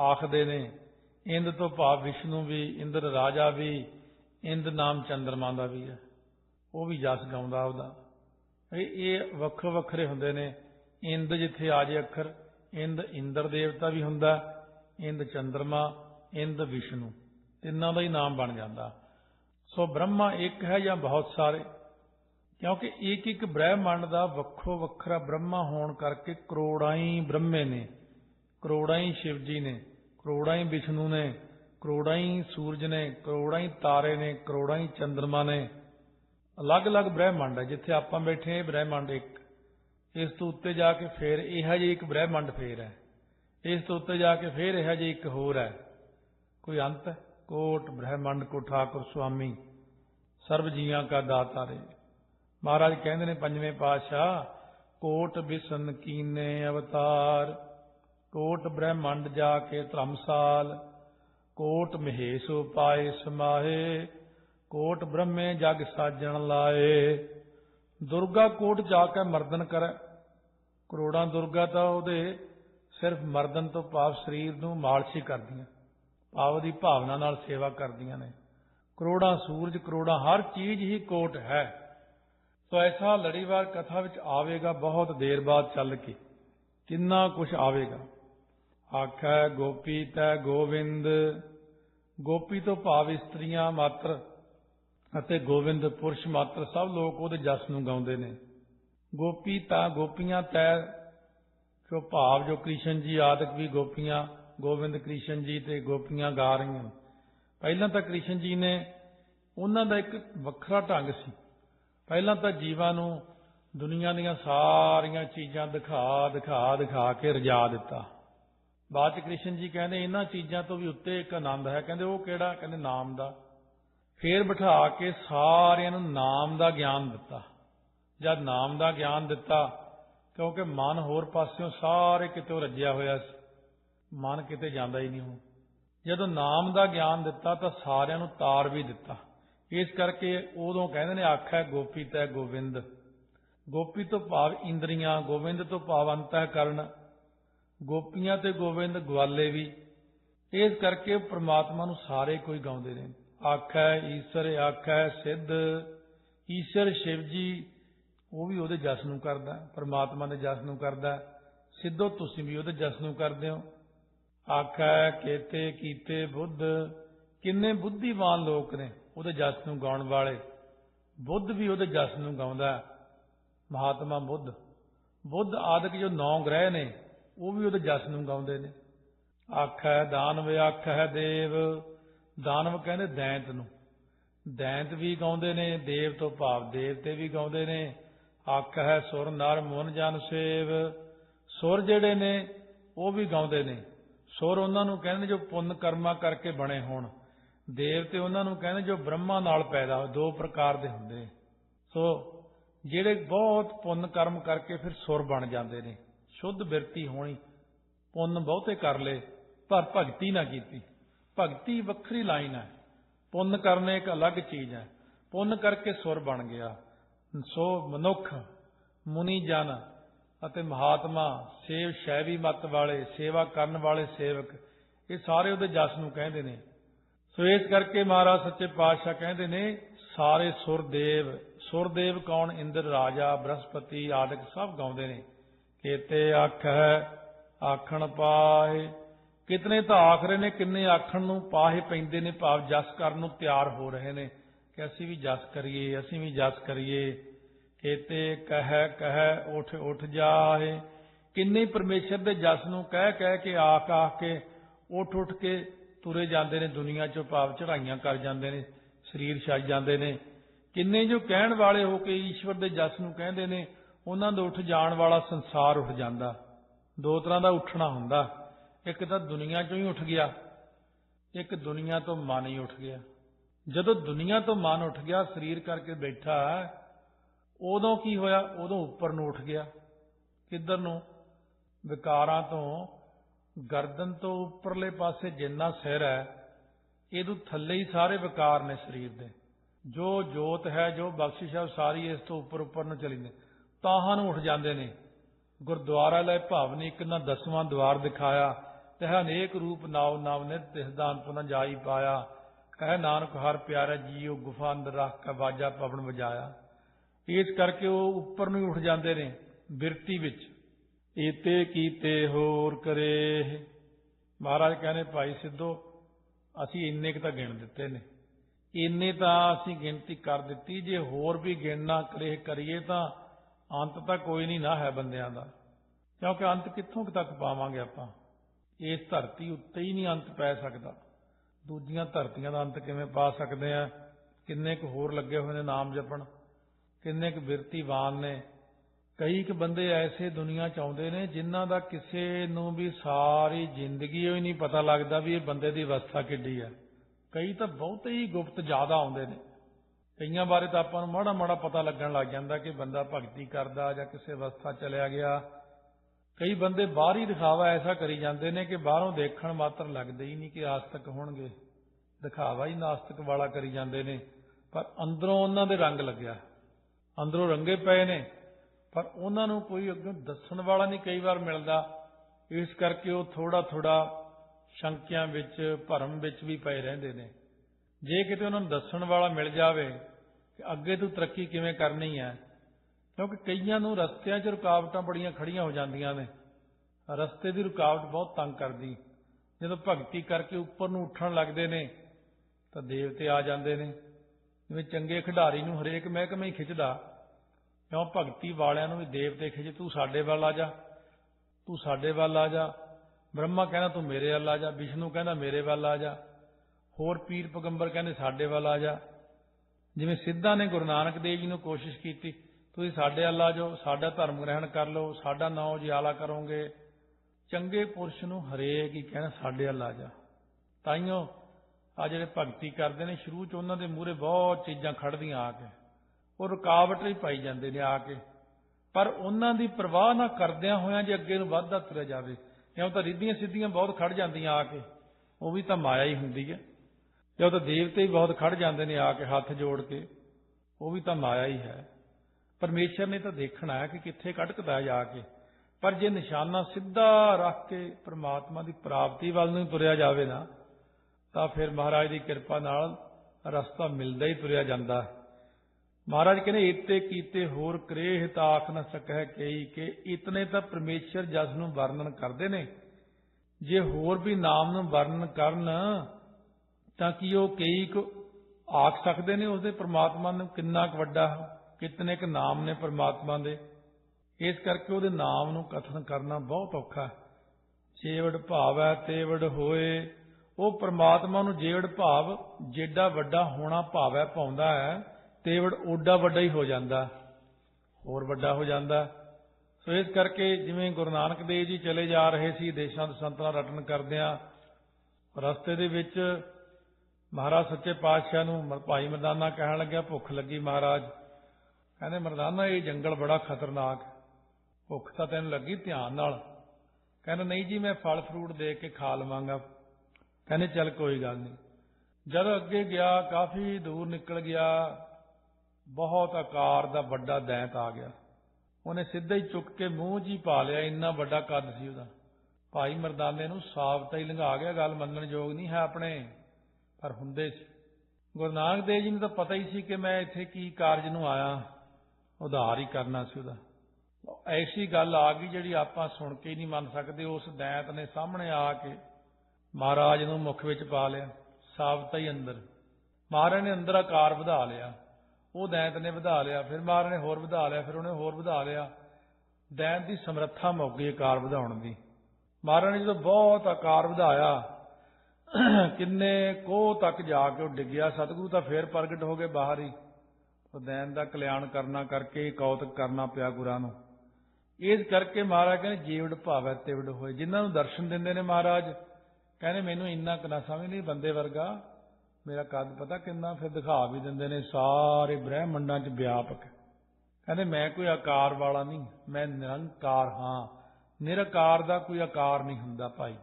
ਆਖਦੇ ਨੇ। ਇੰਦ ਤੋਂ ਭਾਵ ਵਿਸ਼ਨੂੰ ਵੀ, ਇੰਦਰ ਰਾਜਾ ਵੀ, ਇੰਦ ਨਾਮ ਚੰਦਰਮਾ ਦਾ ਵੀ ਹੈ। ਉਹ ਵੀ ਜਸ ਗਾਉਂਦਾ ਉਹਦਾ। ਇਹ ਵੱਖੋ ਵੱਖਰੇ ਹੁੰਦੇ ਨੇ। ਇੰਦ ਜਿੱਥੇ ਆ ਜੇ ਅੱਖਰ ਇੰਦ ਇੰਦਰ ਦੇਵਤਾ ਵੀ ਹੁੰਦਾ, ਇੰਦ ਚੰਦਰਮਾ, ਇੰਦ ਵਿਸ਼ਨੂੰ। ਤਿੰਨਾਂ ਦਾ ਹੀ ਨਾਮ ਬਣ ਜਾਂਦਾ। ਸੋ ਬ੍ਰਹਮਾ ਇੱਕ ਹੈ ਜਾਂ ਬਹੁਤ ਸਾਰੇ? ਕਿਉਂਕਿ ਇੱਕ ਇੱਕ ਬ੍ਰਹਿਮੰਡ ਦਾ ਵੱਖੋ ਵੱਖਰਾ ਬ੍ਰਹਮਾ ਹੋਣ ਕਰਕੇ ਕਰੋੜਾਂ ਹੀ ਬ੍ਰਹਮੇ ਨੇ। ਕਰੋੜਾਂ ਹੀ ਸ਼ਿਵ ਜੀ ਨੇ ਕਰੋੜਾਂ ਹੀ ਵਿਸ਼ਨੂੰ ਨੇ ਕਰੋੜਾਂ ਹੀ ਸੂਰਜ ਨੇ ਕਰੋੜਾਂ ਹੀ ਤਾਰੇ ਨੇ ਕਰੋੜਾਂ ਹੀ ਚੰਦਰਮਾ ਨੇ। ਅਲੱਗ-ਅਲੱਗ ਬ੍ਰਹਿਮੰਡ ਹੈ। ਜਿੱਥੇ ਆਪਾਂ ਬੈਠੇ ਇਹ ਬ੍ਰਹਿਮੰਡ ਇੱਕ ਇਸ ਤੋਂ ਉੱਤੇ ਜਾ ਕੇ ਫੇਰ ਇਹੋ ਜਿਹੀ ਇੱਕ ਬ੍ਰਹਿਮੰਡ ਫੇਰ ਹੈ। ਇਸ ਤੋਂ ਉੱਤੇ ਜਾ ਕੇ ਫੇਰ ਇਹੋ ਜਿਹੀ ਇੱਕ ਹੋਰ ਹੈ। ਕੋਈ ਅੰਤ ਹੈ? ਕੋਟ ਬ੍ਰਹਿਮੰਡ ਕੋ ਠਾਕੁਰ ਸੁਆਮੀ, ਸਰਬ ਜੀਆਂ ਕਾ ਦਾਤਾ ਰੇ। ਮਹਾਰਾਜ ਕਹਿੰਦੇ ਨੇ ਪੰਜਵੇਂ ਪਾਤਸ਼ਾਹ, ਕੋਟ ਬਿਸਨ ਕੀਨੇ ਅਵਤਾਰ, ਕੋਟ ਬ੍ਰਹਿਮੰਡ ਜਾ ਕੇ ਧਰਮਸਾਲ, ਕੋਟ ਮਹੇਸ਼ ਉਪਾਏ ਸਮਾਹੇ, ਕੋਟ ਬ੍ਰਹਮੇ ਜਗ ਸਾਜਣ ਲਾਏ। ਦੁਰਗਾ ਕੋਟ ਜਾ ਕੇ ਮਰਦਨ ਕਰੈ। ਕਰੋੜਾਂ ਦੁਰਗਾ ਤਾਂ ਉਹਦੇ ਸਿਰਫ ਮਰਦਨ ਤੋਂ ਭਾਵ ਸਰੀਰ ਨੂੰ ਮਾਲਸ਼ੀ ਕਰਦੀਆਂ ਭਾਵ ਦੀ ਭਾਵਨਾ ਨਾਲ ਸੇਵਾ ਕਰਦੀਆਂ ਨੇ। ਕਰੋੜਾਂ ਸੂਰਜ, ਕਰੋੜਾਂ ਹਰ ਚੀਜ਼ ਹੀ ਕੋਟ ਹੈ। ਸੋ ਐਸਾ ਲੜੀਵਾਰ ਕਥਾ ਵਿੱਚ ਆਵੇਗਾ ਬਹੁਤ ਦੇਰ ਬਾਅਦ ਚੱਲ ਕੇ, ਕਿੰਨਾ ਕੁਝ ਆਵੇਗਾ। ਆਖੈ, ਗੋਪੀ ਤੈ ਗੋਵਿੰਦ, ਗੋਪੀ ਤੋਂ ਭਾਵ ਇਸਤਰੀਆਂ ਮਾਤਰ ਅਤੇ ਗੋਵਿੰਦ ਪੁਰਸ਼ ਮਾਤਰ ਸਭ ਲੋਕ ਉਹਦੇ ਜਸ ਨੂੰ ਗਾਉਂਦੇ ਨੇ। ਗੋਪੀ ਤਾਂ ਗੋਪੀਆਂ ਤੈ ਜੋ ਭਾਵ ਜੋ ਕ੍ਰਿਸ਼ਨ ਜੀ, ਆਦਿਕ ਵੀ ਗੋਪੀਆਂ, ਗੋਬਿੰਦ ਕ੍ਰਿਸ਼ਨ ਜੀ ਤੇ ਗੋਪੀਆਂ ਗਾ ਰਹੀਆਂ ਪਹਿਲਾਂ ਤਾਂ ਕ੍ਰਿਸ਼ਨ ਜੀ ਨੇ ਉਹਨਾਂ ਦਾ ਇੱਕ ਵੱਖਰਾ ਢੰਗ ਸੀ। ਪਹਿਲਾਂ ਤਾਂ ਜੀਵਾਂ ਨੂੰ ਦੁਨੀਆ ਦੀਆਂ ਸਾਰੀਆਂ ਚੀਜ਼ਾਂ ਦਿਖਾ ਦਿਖਾ ਦਿਖਾ ਕੇ ਰਜਾ ਦਿੱਤਾ। ਬਾਅਦ ਚ ਕ੍ਰਿਸ਼ਨ ਜੀ ਕਹਿੰਦੇ, ਇਹਨਾਂ ਚੀਜ਼ਾਂ ਤੋਂ ਵੀ ਉੱਤੇ ਇੱਕ ਆਨੰਦ ਹੈ। ਕਹਿੰਦੇ, ਉਹ ਕਿਹੜਾ? ਕਹਿੰਦੇ, ਨਾਮ ਦਾ। ਫੇਰ ਬਿਠਾ ਕੇ ਸਾਰਿਆਂ ਨੂੰ ਨਾਮ ਦਾ ਗਿਆਨ ਦਿੱਤਾ। ਜਦ ਨਾਮ ਦਾ ਗਿਆਨ ਦਿੱਤਾ, ਕਿਉਂਕਿ ਮਨ ਹੋਰ ਪਾਸਿਓਂ ਸਾਰੇ ਕਿਤੇ ਰੱਜਿਆ ਹੋਇਆ ਸੀ। ਮਨ ਕਿਤੇ ਜਾਂਦਾ ਹੀ ਨਹੀਂ ਹੁਣ। ਜਦੋਂ ਨਾਮ ਦਾ ਗਿਆਨ ਦਿੱਤਾ ਤਾਂ ਸਾਰਿਆਂ ਨੂੰ ਤਾਰ ਵੀ ਦਿੱਤਾ। ਇਸ ਕਰਕੇ ਉਦੋਂ ਕਹਿੰਦੇ ਨੇ, ਆਖਿਆ, ਗੋਪੀ ਤੈ ਗੋਵਿੰਦ। ਗੋਪੀ ਤੋਂ ਭਾਵ ਇੰਦਰੀਆਂ, ਗੋਵਿੰਦ ਤੋਂ ਭਾਵ ਕਰਨ ਗੋਪੀਆਂ ਤੇ ਗੋਵਿੰਦ ਗਵਾਲੇ ਵੀ। ਇਸ ਕਰਕੇ ਪ੍ਰਮਾਤਮਾ ਨੂੰ ਸਾਰੇ ਕੋਈ ਗਾਉਂਦੇ ਨੇ। ਆਖੈ ਈਸ਼ਰ ਆਖੈ ਸਿੱਧ। ਈਸ਼ਰ ਸ਼ਿਵ ਜੀ ਉਹ ਵੀ ਉਹਦੇ ਜਸ ਨੂੰ ਕਰਦਾ, ਪਰਮਾਤਮਾ ਦੇ ਜਸ ਨੂੰ ਕਰਦਾ। ਸਿੱਧੋ ਤੁਸੀਂ ਵੀ ਉਹਦੇ ਜਸ ਨੂੰ ਕਰਦੇ ਹੋ। ਆਖੈ ਕੇਤੇ ਕੀਤੇ ਬੁੱਧ, ਕਿੰਨੇ ਬੁੱਧੀਵਾਨ ਲੋਕ ਨੇ ਉਹਦੇ ਜਸ ਨੂੰ ਗਾਉਣ ਵਾਲੇ। ਬੁੱਧ ਵੀ ਉਹਦੇ ਜਸ ਨੂੰ ਗਾਉਂਦਾ ਮਹਾਤਮਾ ਬੁੱਧ। ਬੁੱਧ ਆਦਿਕ ਜੋ ਨੌ ਗ੍ਰਹਿ ਨੇ, ਉਹ ਵੀ ਉਹਦੇ ਜਸ ਨੂੰ ਗਾਉਂਦੇ ਨੇ। ਆਖੈ ਦਾਨਵ, ਆਖੈ ਦੇਵ। ਦਾਨਵ ਕਹਿੰਦੇ ਦੈਂਤ ਨੂੰ। ਦੈਂਤ ਵੀ ਗਾਉਂਦੇ ਨੇ, ਦੇਵ ਤੋਂ ਭਾਵ ਦੇਵਤੇ ਵੀ ਗਾਉਂਦੇ ਨੇ। ਆਖੈ ਸੁਰ ਨਰ ਮਨ ਜਨ ਸੇਵ। ਸੁਰ ਜਿਹੜੇ ਨੇ, ਉਹ ਵੀ ਗਾਉਂਦੇ ਨੇ। ਸੁਰ ਉਹਨਾਂ ਨੂੰ ਕਹਿੰਦੇ ਜੋ ਪੁੰਨ ਕਰਮਾ ਕਰਕੇ ਬਣੇ ਹੋਣ। ਦੇਵ ਤੇ ਉਹਨਾਂ ਨੂੰ ਕਹਿੰਦੇ ਜੋ ਬ੍ਰਹਮਾ ਨਾਲ ਪੈਦਾ ਹੋ ਦੋ ਪ੍ਰਕਾਰ ਦੇ ਹੁੰਦੇ ਨੇ। ਸੋ ਜਿਹੜੇ ਬਹੁਤ ਪੁੰਨ ਕਰਮ ਕਰਕੇ ਫਿਰ ਸੁਰ ਬਣ ਜਾਂਦੇ ਨੇ। ਸ਼ੁੱਧ ਬਿਰਤੀ ਹੋਣੀ, ਪੁੰਨ ਬਹੁਤੇ ਕਰ ਲਏ, ਪਰ ਭਗਤੀ ਨਾ ਕੀਤੀ। ਭਗਤੀ ਵੱਖਰੀ ਲਾਈਨ ਹੈ। ਪੁੰਨ ਕਰਨੇ ਇੱਕ ਅਲੱਗ ਚੀਜ਼ ਹੈ। ਪੁੰਨ ਕਰਕੇ ਸੁਰ ਬਣ ਗਿਆ। ਸੋ ਮਨੁੱਖ, ਮੁਨੀ ਜਨ ਅਤੇ ਮਹਾਤਮਾ, ਸੇਵ ਸ਼ੈਵੀ ਮਤ ਵਾਲੇ, ਸੇਵਾ ਕਰਨ ਵਾਲੇ ਸੇਵਕ, ਇਹ ਸਾਰੇ ਉਹਦੇ ਜਸ ਨੂੰ ਕਹਿੰਦੇ ਨੇ। ਸੋ ਇਸ ਕਰਕੇ ਮਹਾਰਾਜ ਸੱਚੇ ਪਾਤਸ਼ਾਹ ਕਹਿੰਦੇ ਨੇ, ਸਾਰੇ ਸੁਰਦੇਵ ਸੁਰਦੇਵ ਕੌਣ? ਇੰਦਰ, ਰਾਜਾ, ਬ੍ਰਹਸਪਤੀ, ਆਦਿਕ ਸਭ ਗਾਉਂਦੇ ਨੇ। ਕੇਤੇ ਆਖੈ ਆਖਣ ਪਾਏ ਕਿਤਨੇ ਤਾਂ ਆਖ ਰਹੇ ਨੇ, ਕਿੰਨੇ ਆਖਣ ਨੂੰ ਪਾਹੇ ਪੈਂਦੇ ਨੇ, ਭਾਵ ਜਸ ਕਰਨ ਨੂੰ ਤਿਆਰ ਹੋ ਰਹੇ ਨੇ। ਕਿ ਅਸੀਂ ਵੀ ਜਸ ਕਰੀਏ, ਅਸੀਂ ਵੀ ਜਸ ਕਰੀਏ। ਕੇਤੇ ਕਹਿ ਕਹਿ, ਉਠ ਉਠ ਜਾਏ। ਕਿੰਨੇ ਪਰਮੇਸ਼ਰ ਦੇ ਜਸ ਨੂੰ ਕਹਿ ਕਹਿ ਕੇ, ਆਖ ਆਖ ਕੇ ਉਠ ਉਠ ਕੇ ਤੁਰੇ ਜਾਂਦੇ ਨੇ, ਦੁਨੀਆ ਚੋਂ ਭਾਵ ਚੜਾਈਆਂ ਕਰ ਜਾਂਦੇ ਨੇ, ਸਰੀਰ ਛੱਜ ਜਾਂਦੇ ਨੇ। ਕਿੰਨੇ ਜੋ ਕਹਿਣ ਵਾਲੇ ਹੋ ਕੇ ਈਸ਼ਵਰ ਦੇ ਜਸ ਨੂੰ ਕਹਿੰਦੇ ਨੇ, ਉਹਨਾਂ ਦਾ ਉੱਠ ਜਾਣ ਵਾਲਾ ਸੰਸਾਰ ਉੱਠ ਜਾਂਦਾ। ਦੋ ਤਰ੍ਹਾਂ ਦਾ ਉੱਠਣਾ ਹੁੰਦਾ। ਇੱਕ ਤਾਂ ਦੁਨੀਆ ਚੋਂ ਹੀ ਉੱਠ ਗਿਆ, ਇੱਕ ਦੁਨੀਆ ਤੋਂ ਮਨ ਹੀ ਉੱਠ ਗਿਆ। ਜਦੋਂ ਦੁਨੀਆ ਤੋਂ ਮਨ ਉੱਠ ਗਿਆ ਸਰੀਰ ਕਰਕੇ ਬੈਠਾ ਹੈ, ਉਦੋਂ ਕੀ ਹੋਇਆ? ਉਦੋਂ ਉੱਪਰ ਨੂੰ ਉੱਠ ਗਿਆ। ਕਿੱਧਰ ਨੂੰ? ਵਿਕਾਰਾਂ ਤੋਂ। ਗਰਦਨ ਤੋਂ ਉੱਪਰਲੇ ਪਾਸੇ ਜਿੰਨਾ ਸਿਰ ਹੈ ਇਹਦੋਂ ਥੱਲੇ ਹੀ ਸਾਰੇ ਵਿਕਾਰ ਨੇ ਸਰੀਰ ਦੇ। ਜੋ ਜੋਤ ਹੈ ਜੋ ਬਖਸ਼ਿਸ਼ ਹੈ ਉਹ ਸਾਰੀ ਇਸ ਤੋਂ ਉੱਪਰ ਉੱਪਰ ਨੂੰ ਚਲੀ ਨੇ ਤਾਹਾਂ ਨੂੰ ਉੱਠ ਜਾਂਦੇ ਨੇ। ਗੁਰਦੁਆਰਾ ਲੈ ਭਾਵਨੀ ਇੱਕ ਨਾ ਦਸਵਾਂ ਦਵਾਰ ਦਿਖਾਇਆ ਤਹ ਅਨੇਕ ਰੂਪ ਨਾਉ ਨਾਮ ਨੇ ਤਿਸ ਦਾਨ ਪੁਨ ਜਾਈ ਪਾਇਆ। ਕਹਿ ਨਾਨਕ ਹਰ ਪਿਆਰਾ ਜੀਉ ਗੁਫਾ ਅੰਦਰ ਰੱਖ ਕੇ ਬਾਜਾ ਪਵਨ ਵਜਾਇਆ। ਇਸ ਕਰਕੇ ਉਹ ਉੱਪਰ ਨੂੰ ਉੱਠ ਜਾਂਦੇ ਨੇ, ਬਿਰਤੀ ਵਿੱਚ। ਏਤੇ ਕੀਤੇ ਹੋਰ ਕਰੇ। ਮਹਾਰਾਜ ਕਹਿੰਦੇ, ਭਾਈ ਸਿੱਧੋ, ਅਸੀਂ ਇੰਨੇ ਕੁ ਤਾਂ ਗਿਣ ਦਿੱਤੇ ਨੇ। ਇੰਨੇ ਤਾਂ ਅਸੀਂ ਗਿਣਤੀ ਕਰ ਦਿੱਤੀ, ਜੇ ਹੋਰ ਵੀ ਗਿਣਨਾ ਕਰੇ, ਕਰੀਏ ਤਾਂ ਅੰਤ ਤਾਂ ਕੋਈ ਨਹੀਂ ਨਾ ਹੈ ਬੰਦਿਆਂ ਦਾ। ਕਿਉਂਕਿ ਅੰਤ ਕਿੱਥੋਂ ਤੱਕ ਪਾਵਾਂਗੇ ਆਪਾਂ? ਇਸ ਧਰਤੀ ਉੱਤੇ ਹੀ ਨਹੀਂ ਅੰਤ ਪੈ ਸਕਦਾ। ਦੂਜੀਆਂ ਧਰਤੀਆਂ ਦਾ ਅੰਤ ਕਿਵੇਂ ਪਾ ਸਕਦੇ ਆ? ਕਿੰਨੇ ਕੁ ਹੋਰ ਲੱਗੇ ਹੋਏ ਨੇ ਨਾਮ ਜਪਣ? ਕਿੰਨੇ ਕੁ ਬਿਰਤੀਵਾਨ ਨੇ? ਕਈ ਕੁ ਬੰਦੇ ਐਸੇ ਦੁਨੀਆ ਚ ਆਉਂਦੇ ਨੇ ਜਿਨ੍ਹਾਂ ਦਾ ਕਿਸੇ ਨੂੰ ਵੀ ਸਾਰੀ ਜ਼ਿੰਦਗੀ ਹੀ ਨਹੀਂ ਪਤਾ ਲੱਗਦਾ ਵੀ ਇਹ ਬੰਦੇ ਦੀ ਅਵਸਥਾ ਕਿੱਡੀ ਹੈ ਕਈ ਤਾਂ ਬਹੁਤੇ ਹੀ ਗੁਪਤ ਜ਼ਿਆਦਾ ਆਉਂਦੇ ਨੇ। ਕਈਆਂ ਬਾਰੇ ਤਾਂ ਆਪਾਂ ਨੂੰ ਮਾੜਾ ਮਾੜਾ ਪਤਾ ਲੱਗਣ ਲੱਗ ਜਾਂਦਾ ਕਿ ਬੰਦਾ ਭਗਤੀ ਕਰਦਾ ਜਾਂ ਕਿਸੇ ਅਵਸਥਾ ਚਲਿਆ ਗਿਆ। ਕਈ ਬੰਦੇ ਬਾਹਰ ਹੀ ਦਿਖਾਵਾ ਐਸਾ ਕਰੀ ਜਾਂਦੇ ਨੇ ਕਿ ਬਾਹਰੋਂ ਦੇਖਣ ਮਾਤਰ ਲੱਗਦੇ ਹੀ ਨਹੀਂ ਕਿ ਆਸਤਕ ਹੋਣਗੇ। ਦਿਖਾਵਾ ਹੀ ਨਾਸਤਕ ਵਾਲਾ ਕਰੀ ਜਾਂਦੇ ਨੇ। ਪਰ ਅੰਦਰੋਂ ਉਹਨਾਂ ਦੇ ਰੰਗ ਲੱਗਿਆ। ਅੰਦਰੋਂ ਰੰਗੇ ਪਏ ਨੇ। ਪਰ ਉਹਨਾਂ ਨੂੰ ਕੋਈ ਅੱਗੇ ਦੱਸਣ ਵਾਲਾ ਨਹੀਂ ਕਈ ਵਾਰ ਮਿਲਦਾ। ਇਸ ਕਰਕੇ ਉਹ ਥੋੜਾ ਥੋੜਾ ਸ਼ੰਕਿਆਂ ਵਿੱਚ, ਭਰਮ ਵਿੱਚ ਵੀ ਪਏ ਰਹਿੰਦੇ ਨੇ। ਜੇ ਕਿਤੇ ਉਹਨਾਂ ਨੂੰ ਦੱਸਣ ਵਾਲਾ ਮਿਲ ਜਾਵੇ ਕਿ ਅੱਗੇ ਤੂੰ ਤਰੱਕੀ ਕਿਵੇਂ ਕਰਨੀ ਹੈ ਕਿਉਂਕਿ ਕਈਆਂ ਨੂੰ ਰਸਤਿਆਂ 'ਚ ਰੁਕਾਵਟਾਂ ਬੜੀਆਂ ਖੜੀਆਂ ਹੋ ਜਾਂਦੀਆਂ ਨੇ। ਰਸਤੇ ਦੀ ਰੁਕਾਵਟ ਬਹੁਤ ਤੰਗ ਕਰਦੀ। ਜਦੋਂ ਭਗਤੀ ਕਰਕੇ ਉੱਪਰ ਨੂੰ ਉੱਠਣ ਲੱਗਦੇ ਨੇ, ਤਾਂ ਦੇਵਤੇ ਆ ਜਾਂਦੇ ਨੇ। ਜਿਵੇਂ ਚੰਗੇ ਖਿਡਾਰੀ ਨੂੰ ਹਰੇਕ ਮਹਿਕਮੇ ਹੀ ਖਿੱਚਦਾ, ਕਿਉਂ ਭਗਤੀ ਵਾਲਿਆਂ ਨੂੰ ਵੀ ਦੇਵਤੇ ਖਿੱਚ, ਤੂੰ ਸਾਡੇ ਵੱਲ ਆ ਜਾ, ਤੂੰ ਸਾਡੇ ਵੱਲ ਆ ਜਾ। ਬ੍ਰਹਮਾ ਕਹਿੰਦਾ, ਤੂੰ ਮੇਰੇ ਵੱਲ ਆ ਜਾ। ਵਿਸ਼ਨੂੰ ਕਹਿੰਦਾ, ਮੇਰੇ ਵੱਲ ਆ ਜਾ। ਹੋਰ ਪੀਰ ਪੈਗੰਬਰ ਕਹਿੰਦੇ, ਸਾਡੇ ਵੱਲ ਆ ਜਾ। ਜਿਵੇਂ ਸਿੱਧਾ ਨੇ ਗੁਰੂ ਨਾਨਕ ਦੇਵ ਜੀ ਨੂੰ ਕੋਸ਼ਿਸ਼ ਕੀਤੀ ਤੁਸੀਂ ਸਾਡੇ ਵੱਲ ਆ ਜਾਓ, ਸਾਡਾ ਧਰਮ ਗ੍ਰਹਿਣ ਕਰ ਲਓ, ਸਾਡਾ ਨਾਂ ਉਜਿਆਲਾ ਕਰੋਗੇ। ਚੰਗੇ ਪੁਰਸ਼ ਨੂੰ ਹਰੇਕ ਹੀ ਕਹਿਣਾ, ਸਾਡੇ ਵੱਲ ਆ ਜਾ। ਤਾਈਓ, ਆ ਜਿਹੜੇ ਭਗਤੀ ਕਰਦੇ ਨੇ, ਸ਼ੁਰੂ ਚ ਉਹਨਾਂ ਦੇ ਮੂਹਰੇ ਬਹੁਤ ਚੀਜ਼ਾਂ ਖੜਦੀਆਂ ਆ ਕੇ। ਉਹ ਰੁਕਾਵਟ ਹੀ ਪਾਈ ਜਾਂਦੇ ਨੇ ਆ ਕੇ। ਪਰ ਉਹਨਾਂ ਦੀ ਪਰਵਾਹ ਨਾ ਕਰਦਿਆਂ ਹੋਇਆਂ ਜੇ ਅੱਗੇ ਨੂੰ ਵੱਧਦਾ ਤੁਰਿਆ ਜਾਵੇ ਜਾਂ ਤਾਂ ਰਿੱਧੀਆਂ ਸਿੱਧੀਆਂ ਬਹੁਤ ਖੜ ਜਾਂਦੀਆਂ ਆ ਕੇ। ਉਹ ਵੀ ਤਾਂ ਮਾਇਆ ਹੀ ਹੁੰਦੀ ਹੈ ਜਾਂ ਤਾਂ ਦੇਵਤੇ ਹੀ ਬਹੁਤ ਖੜ ਜਾਂਦੇ ਨੇ ਆ ਕੇ ਹੱਥ ਜੋੜ ਕੇ। ਉਹ ਵੀ ਤਾਂ ਮਾਇਆ ਹੀ ਹੈ। ਪਰਮੇਸ਼ਰ ਨੇ ਤਾਂ ਦੇਖਣਾ ਹੈ ਕਿ ਕਿੱਥੇ ਕਟਕਦਾ ਜਾ ਕੇ। ਪਰ ਜੇ ਨਿਸ਼ਾਨਾ ਸਿੱਧਾ ਰੱਖ ਕੇ ਪ੍ਰਮਾਤਮਾ ਦੀ ਪ੍ਰਾਪਤੀ ਵੱਲ ਨੂੰ ਤੁਰਿਆ ਜਾਵੇ ਨਾ, ਤਾਂ ਫਿਰ ਮਹਾਰਾਜ ਦੀ ਕਿਰਪਾ ਨਾਲ ਰਸਤਾ ਮਿਲਦਾ ਹੀ ਤੁਰਿਆ ਜਾਂਦਾ ਹੈ। ਮਹਾਰਾਜ ਕਹਿੰਦੇ, ਇਤੇ ਕੀਤੇ ਹੋਰ ਕਰੇ ਤਾਖ ਨ ਸਕੈ ਕਈ ਕਿ। ਇਤਨੇ ਤਾਂ ਪਰਮੇਸ਼ਰ ਜਸ ਨੂੰ ਵਰਣਨ ਕਰਦੇ ਨੇ। ਜੇ ਹੋਰ ਵੀ ਨਾਮ ਨੂੰ ਵਰਣਨ ਕਰਨ, ਤਾਂ ਕਿ ਉਹ ਕਈ ਕੁ ਆਖ ਸਕਦੇ ਨੇ? ਉਸਦੇ ਪ੍ਰਮਾਤਮਾ ਨੂੰ ਕਿੰਨਾ ਕੁ ਵੱਡਾ ਹੈ ਕਿਤਨੇ ਕੁ ਨਾਮ ਨੇ ਪਰਮਾਤਮਾ ਦੇ। ਇਸ ਕਰਕੇ ਉਹਦੇ ਨਾਮ ਨੂੰ ਕਥਨ ਕਰਨਾ ਬਹੁਤ ਔਖਾ ਹੈ। ਜੇਵੜ ਭਾਵ ਹੈ ਤੇਵੜ ਹੋਏ। ਉਹ ਪ੍ਰਮਾਤਮਾ ਨੂੰ ਜੇਵੜ ਭਾਵ ਜਿੱਡਾ ਵੱਡਾ ਹੋਣਾ ਭਾਵੈ ਹੈ ਪਾਉਂਦਾ ਹੈ, ਤੇਵੜ ਓਡਾ ਵੱਡਾ ਹੀ ਹੋ ਜਾਂਦਾ ਹੋਰ ਵੱਡਾ ਹੋ ਜਾਂਦਾ ਸੋ ਇਸ ਕਰਕੇ ਜਿਵੇਂ ਗੁਰੂ ਨਾਨਕ ਦੇਵ ਜੀ ਚਲੇ ਜਾ ਰਹੇ ਸੀ, ਦੇਸ਼ਾਂ ਦੇ ਸੰਤਾਂ ਰਟਨ ਕਰਦਿਆਂ, ਰਸਤੇ ਦੇ ਵਿੱਚ ਮਹਾਰਾਜ ਸੱਚੇ ਪਾਤਸ਼ਾਹ ਨੂੰ ਭਾਈ ਮਰਦਾਨਾ ਕਹਿਣ ਲੱਗਿਆ, ਭੁੱਖ ਲੱਗੀ ਮਹਾਰਾਜ। ਕਹਿੰਦੇ ਮਰਦਾਨਾ, ਇਹ ਜੰਗਲ ਬੜਾ ਖਤਰਨਾਕ ਹੈ। ਭੁੱਖ ਤਾਂ ਤੈਨੂੰ ਲੱਗੀ ਧਿਆਨ ਨਾਲ। ਕਹਿੰਦਾ, ਨਹੀਂ ਜੀ, ਮੈਂ ਫਲ ਫਰੂਟ ਦੇ ਕੇ ਖਾ ਲਵਾਂਗਾ। ਕਹਿੰਦੇ, ਚੱਲ ਕੋਈ ਗੱਲ ਨਹੀਂ। ਜਦ ਅੱਗੇ ਗਿਆ, ਕਾਫੀ ਦੂਰ ਨਿਕਲ ਗਿਆ, ਬਹੁਤ ਆਕਾਰ ਦਾ ਵੱਡਾ ਦੈਂਤ ਆ ਗਿਆ। ਉਹਨੇ ਸਿੱਧਾ ਹੀ ਚੁੱਕ ਕੇ ਮੂੰਹ 'ਚ ਹੀ ਪਾ ਲਿਆ, ਇੰਨਾ ਵੱਡਾ ਕੱਦ ਸੀ ਉਹਦਾ। ਭਾਈ ਮਰਦਾਨੇ ਨੂੰ ਸਾਬਤਾ ਹੀ ਲੰਘਾ ਗਿਆ, ਗੱਲ ਮੰਨਣ ਯੋਗ ਨਹੀਂ ਹੈ ਆਪਣੇ, ਪਰ ਹੁੰਦੇ ਸੀ। ਗੁਰੂ ਨਾਨਕ ਦੇਵ ਜੀ ਨੂੰ ਤਾਂ ਪਤਾ ਹੀ ਸੀ ਕਿ ਮੈਂ ਇੱਥੇ ਕੀ ਕਾਰਜ ਨੂੰ ਆਇਆ। ਉਧਾਰ ਹੀ ਕਰਨਾ ਸੀ ਉਹਦਾ। ਐਸੀ ਗੱਲ ਆ ਗਈ ਜਿਹੜੀ ਆਪਾਂ ਸੁਣ ਕੇ ਹੀ ਨਹੀਂ ਮੰਨ ਸਕਦੇ। ਉਸ ਦੈਂਤ ਨੇ ਸਾਹਮਣੇ ਆ ਕੇ ਮਹਾਰਾਜ ਨੂੰ ਮੁਖ ਵਿੱਚ ਪਾ ਲਿਆ, ਸਾਬਤਾ ਹੀ ਅੰਦਰ। ਮਹਾਰਾਜ ਨੇ ਅੰਦਰ ਆਕਾਰ ਵਧਾ ਲਿਆ। ਉਹ ਦੈਂਤ ਨੇ ਵਧਾ ਲਿਆ, ਫਿਰ ਮਹਾਰਾਜ ਨੇ ਹੋਰ ਵਧਾ ਲਿਆ, ਫਿਰ ਉਹਨੇ ਹੋਰ ਵਧਾ ਲਿਆ। ਦੈਂਤ ਦੀ ਸਮਰੱਥਾ ਮੁੱਕ ਗਈ ਆਕਾਰ ਵਧਾਉਣ ਦੀ। ਮਹਾਰਾਜ ਨੇ ਜਦੋਂ ਬਹੁਤ ਆਕਾਰ ਵਧਾਇਆ, ਕਿੰਨੇ ਕੋਹ ਤੱਕ ਜਾ ਕੇ ਉਹ ਡਿੱਗਿਆ। ਸਤਿਗੁਰੂ ਤਾਂ ਫੇਰ ਪ੍ਰਗਟ ਹੋ ਗਏ ਬਾਹਰ ਹੀ। ਉਹ ਦਾ ਕਲਿਆਣ ਕਰਨਾ ਕਰਕੇ ਕੌਤਕ ਕਰਨਾ ਪਿਆ ਗੁਰਾਂ ਨੂੰ। ਇਸ ਕਰਕੇ ਮਹਾਰਾਜ ਕਹਿੰਦੇ ਜੀਵੜ ਭਾਵੈ ਤਿਵੜ ਹੋਏ। ਜਿਨ੍ਹਾਂ ਨੂੰ ਦਰਸ਼ਨ ਦਿੰਦੇ ਨੇ ਮਹਾਰਾਜ, ਕਹਿੰਦੇ ਮੈਨੂੰ ਇੰਨਾ ਕੁ ਸਮਝ ਨਹੀਂ ਬੰਦੇ ਵਰਗਾ। ਮੇਰਾ ਕੱਦ ਪਤਾ ਕਿੰਨਾ, ਫਿਰ ਦਿਖਾ ਵੀ ਦਿੰਦੇ ਨੇ ਸਾਰੇ ਬ੍ਰਹਿਮੰਡਾਂ 'ਚ ਵਿਆਪਕ। ਕਹਿੰਦੇ, ਮੈਂ ਕੋਈ ਆਕਾਰ ਵਾਲਾ ਨਹੀਂ, ਮੈਂ ਨਿਰੰਕਾਰ ਹਾਂ। ਨਿਰਕਾਰ ਦਾ ਕੋਈ ਆਕਾਰ ਨਹੀਂ ਹੁੰਦਾ ਭਾਈ।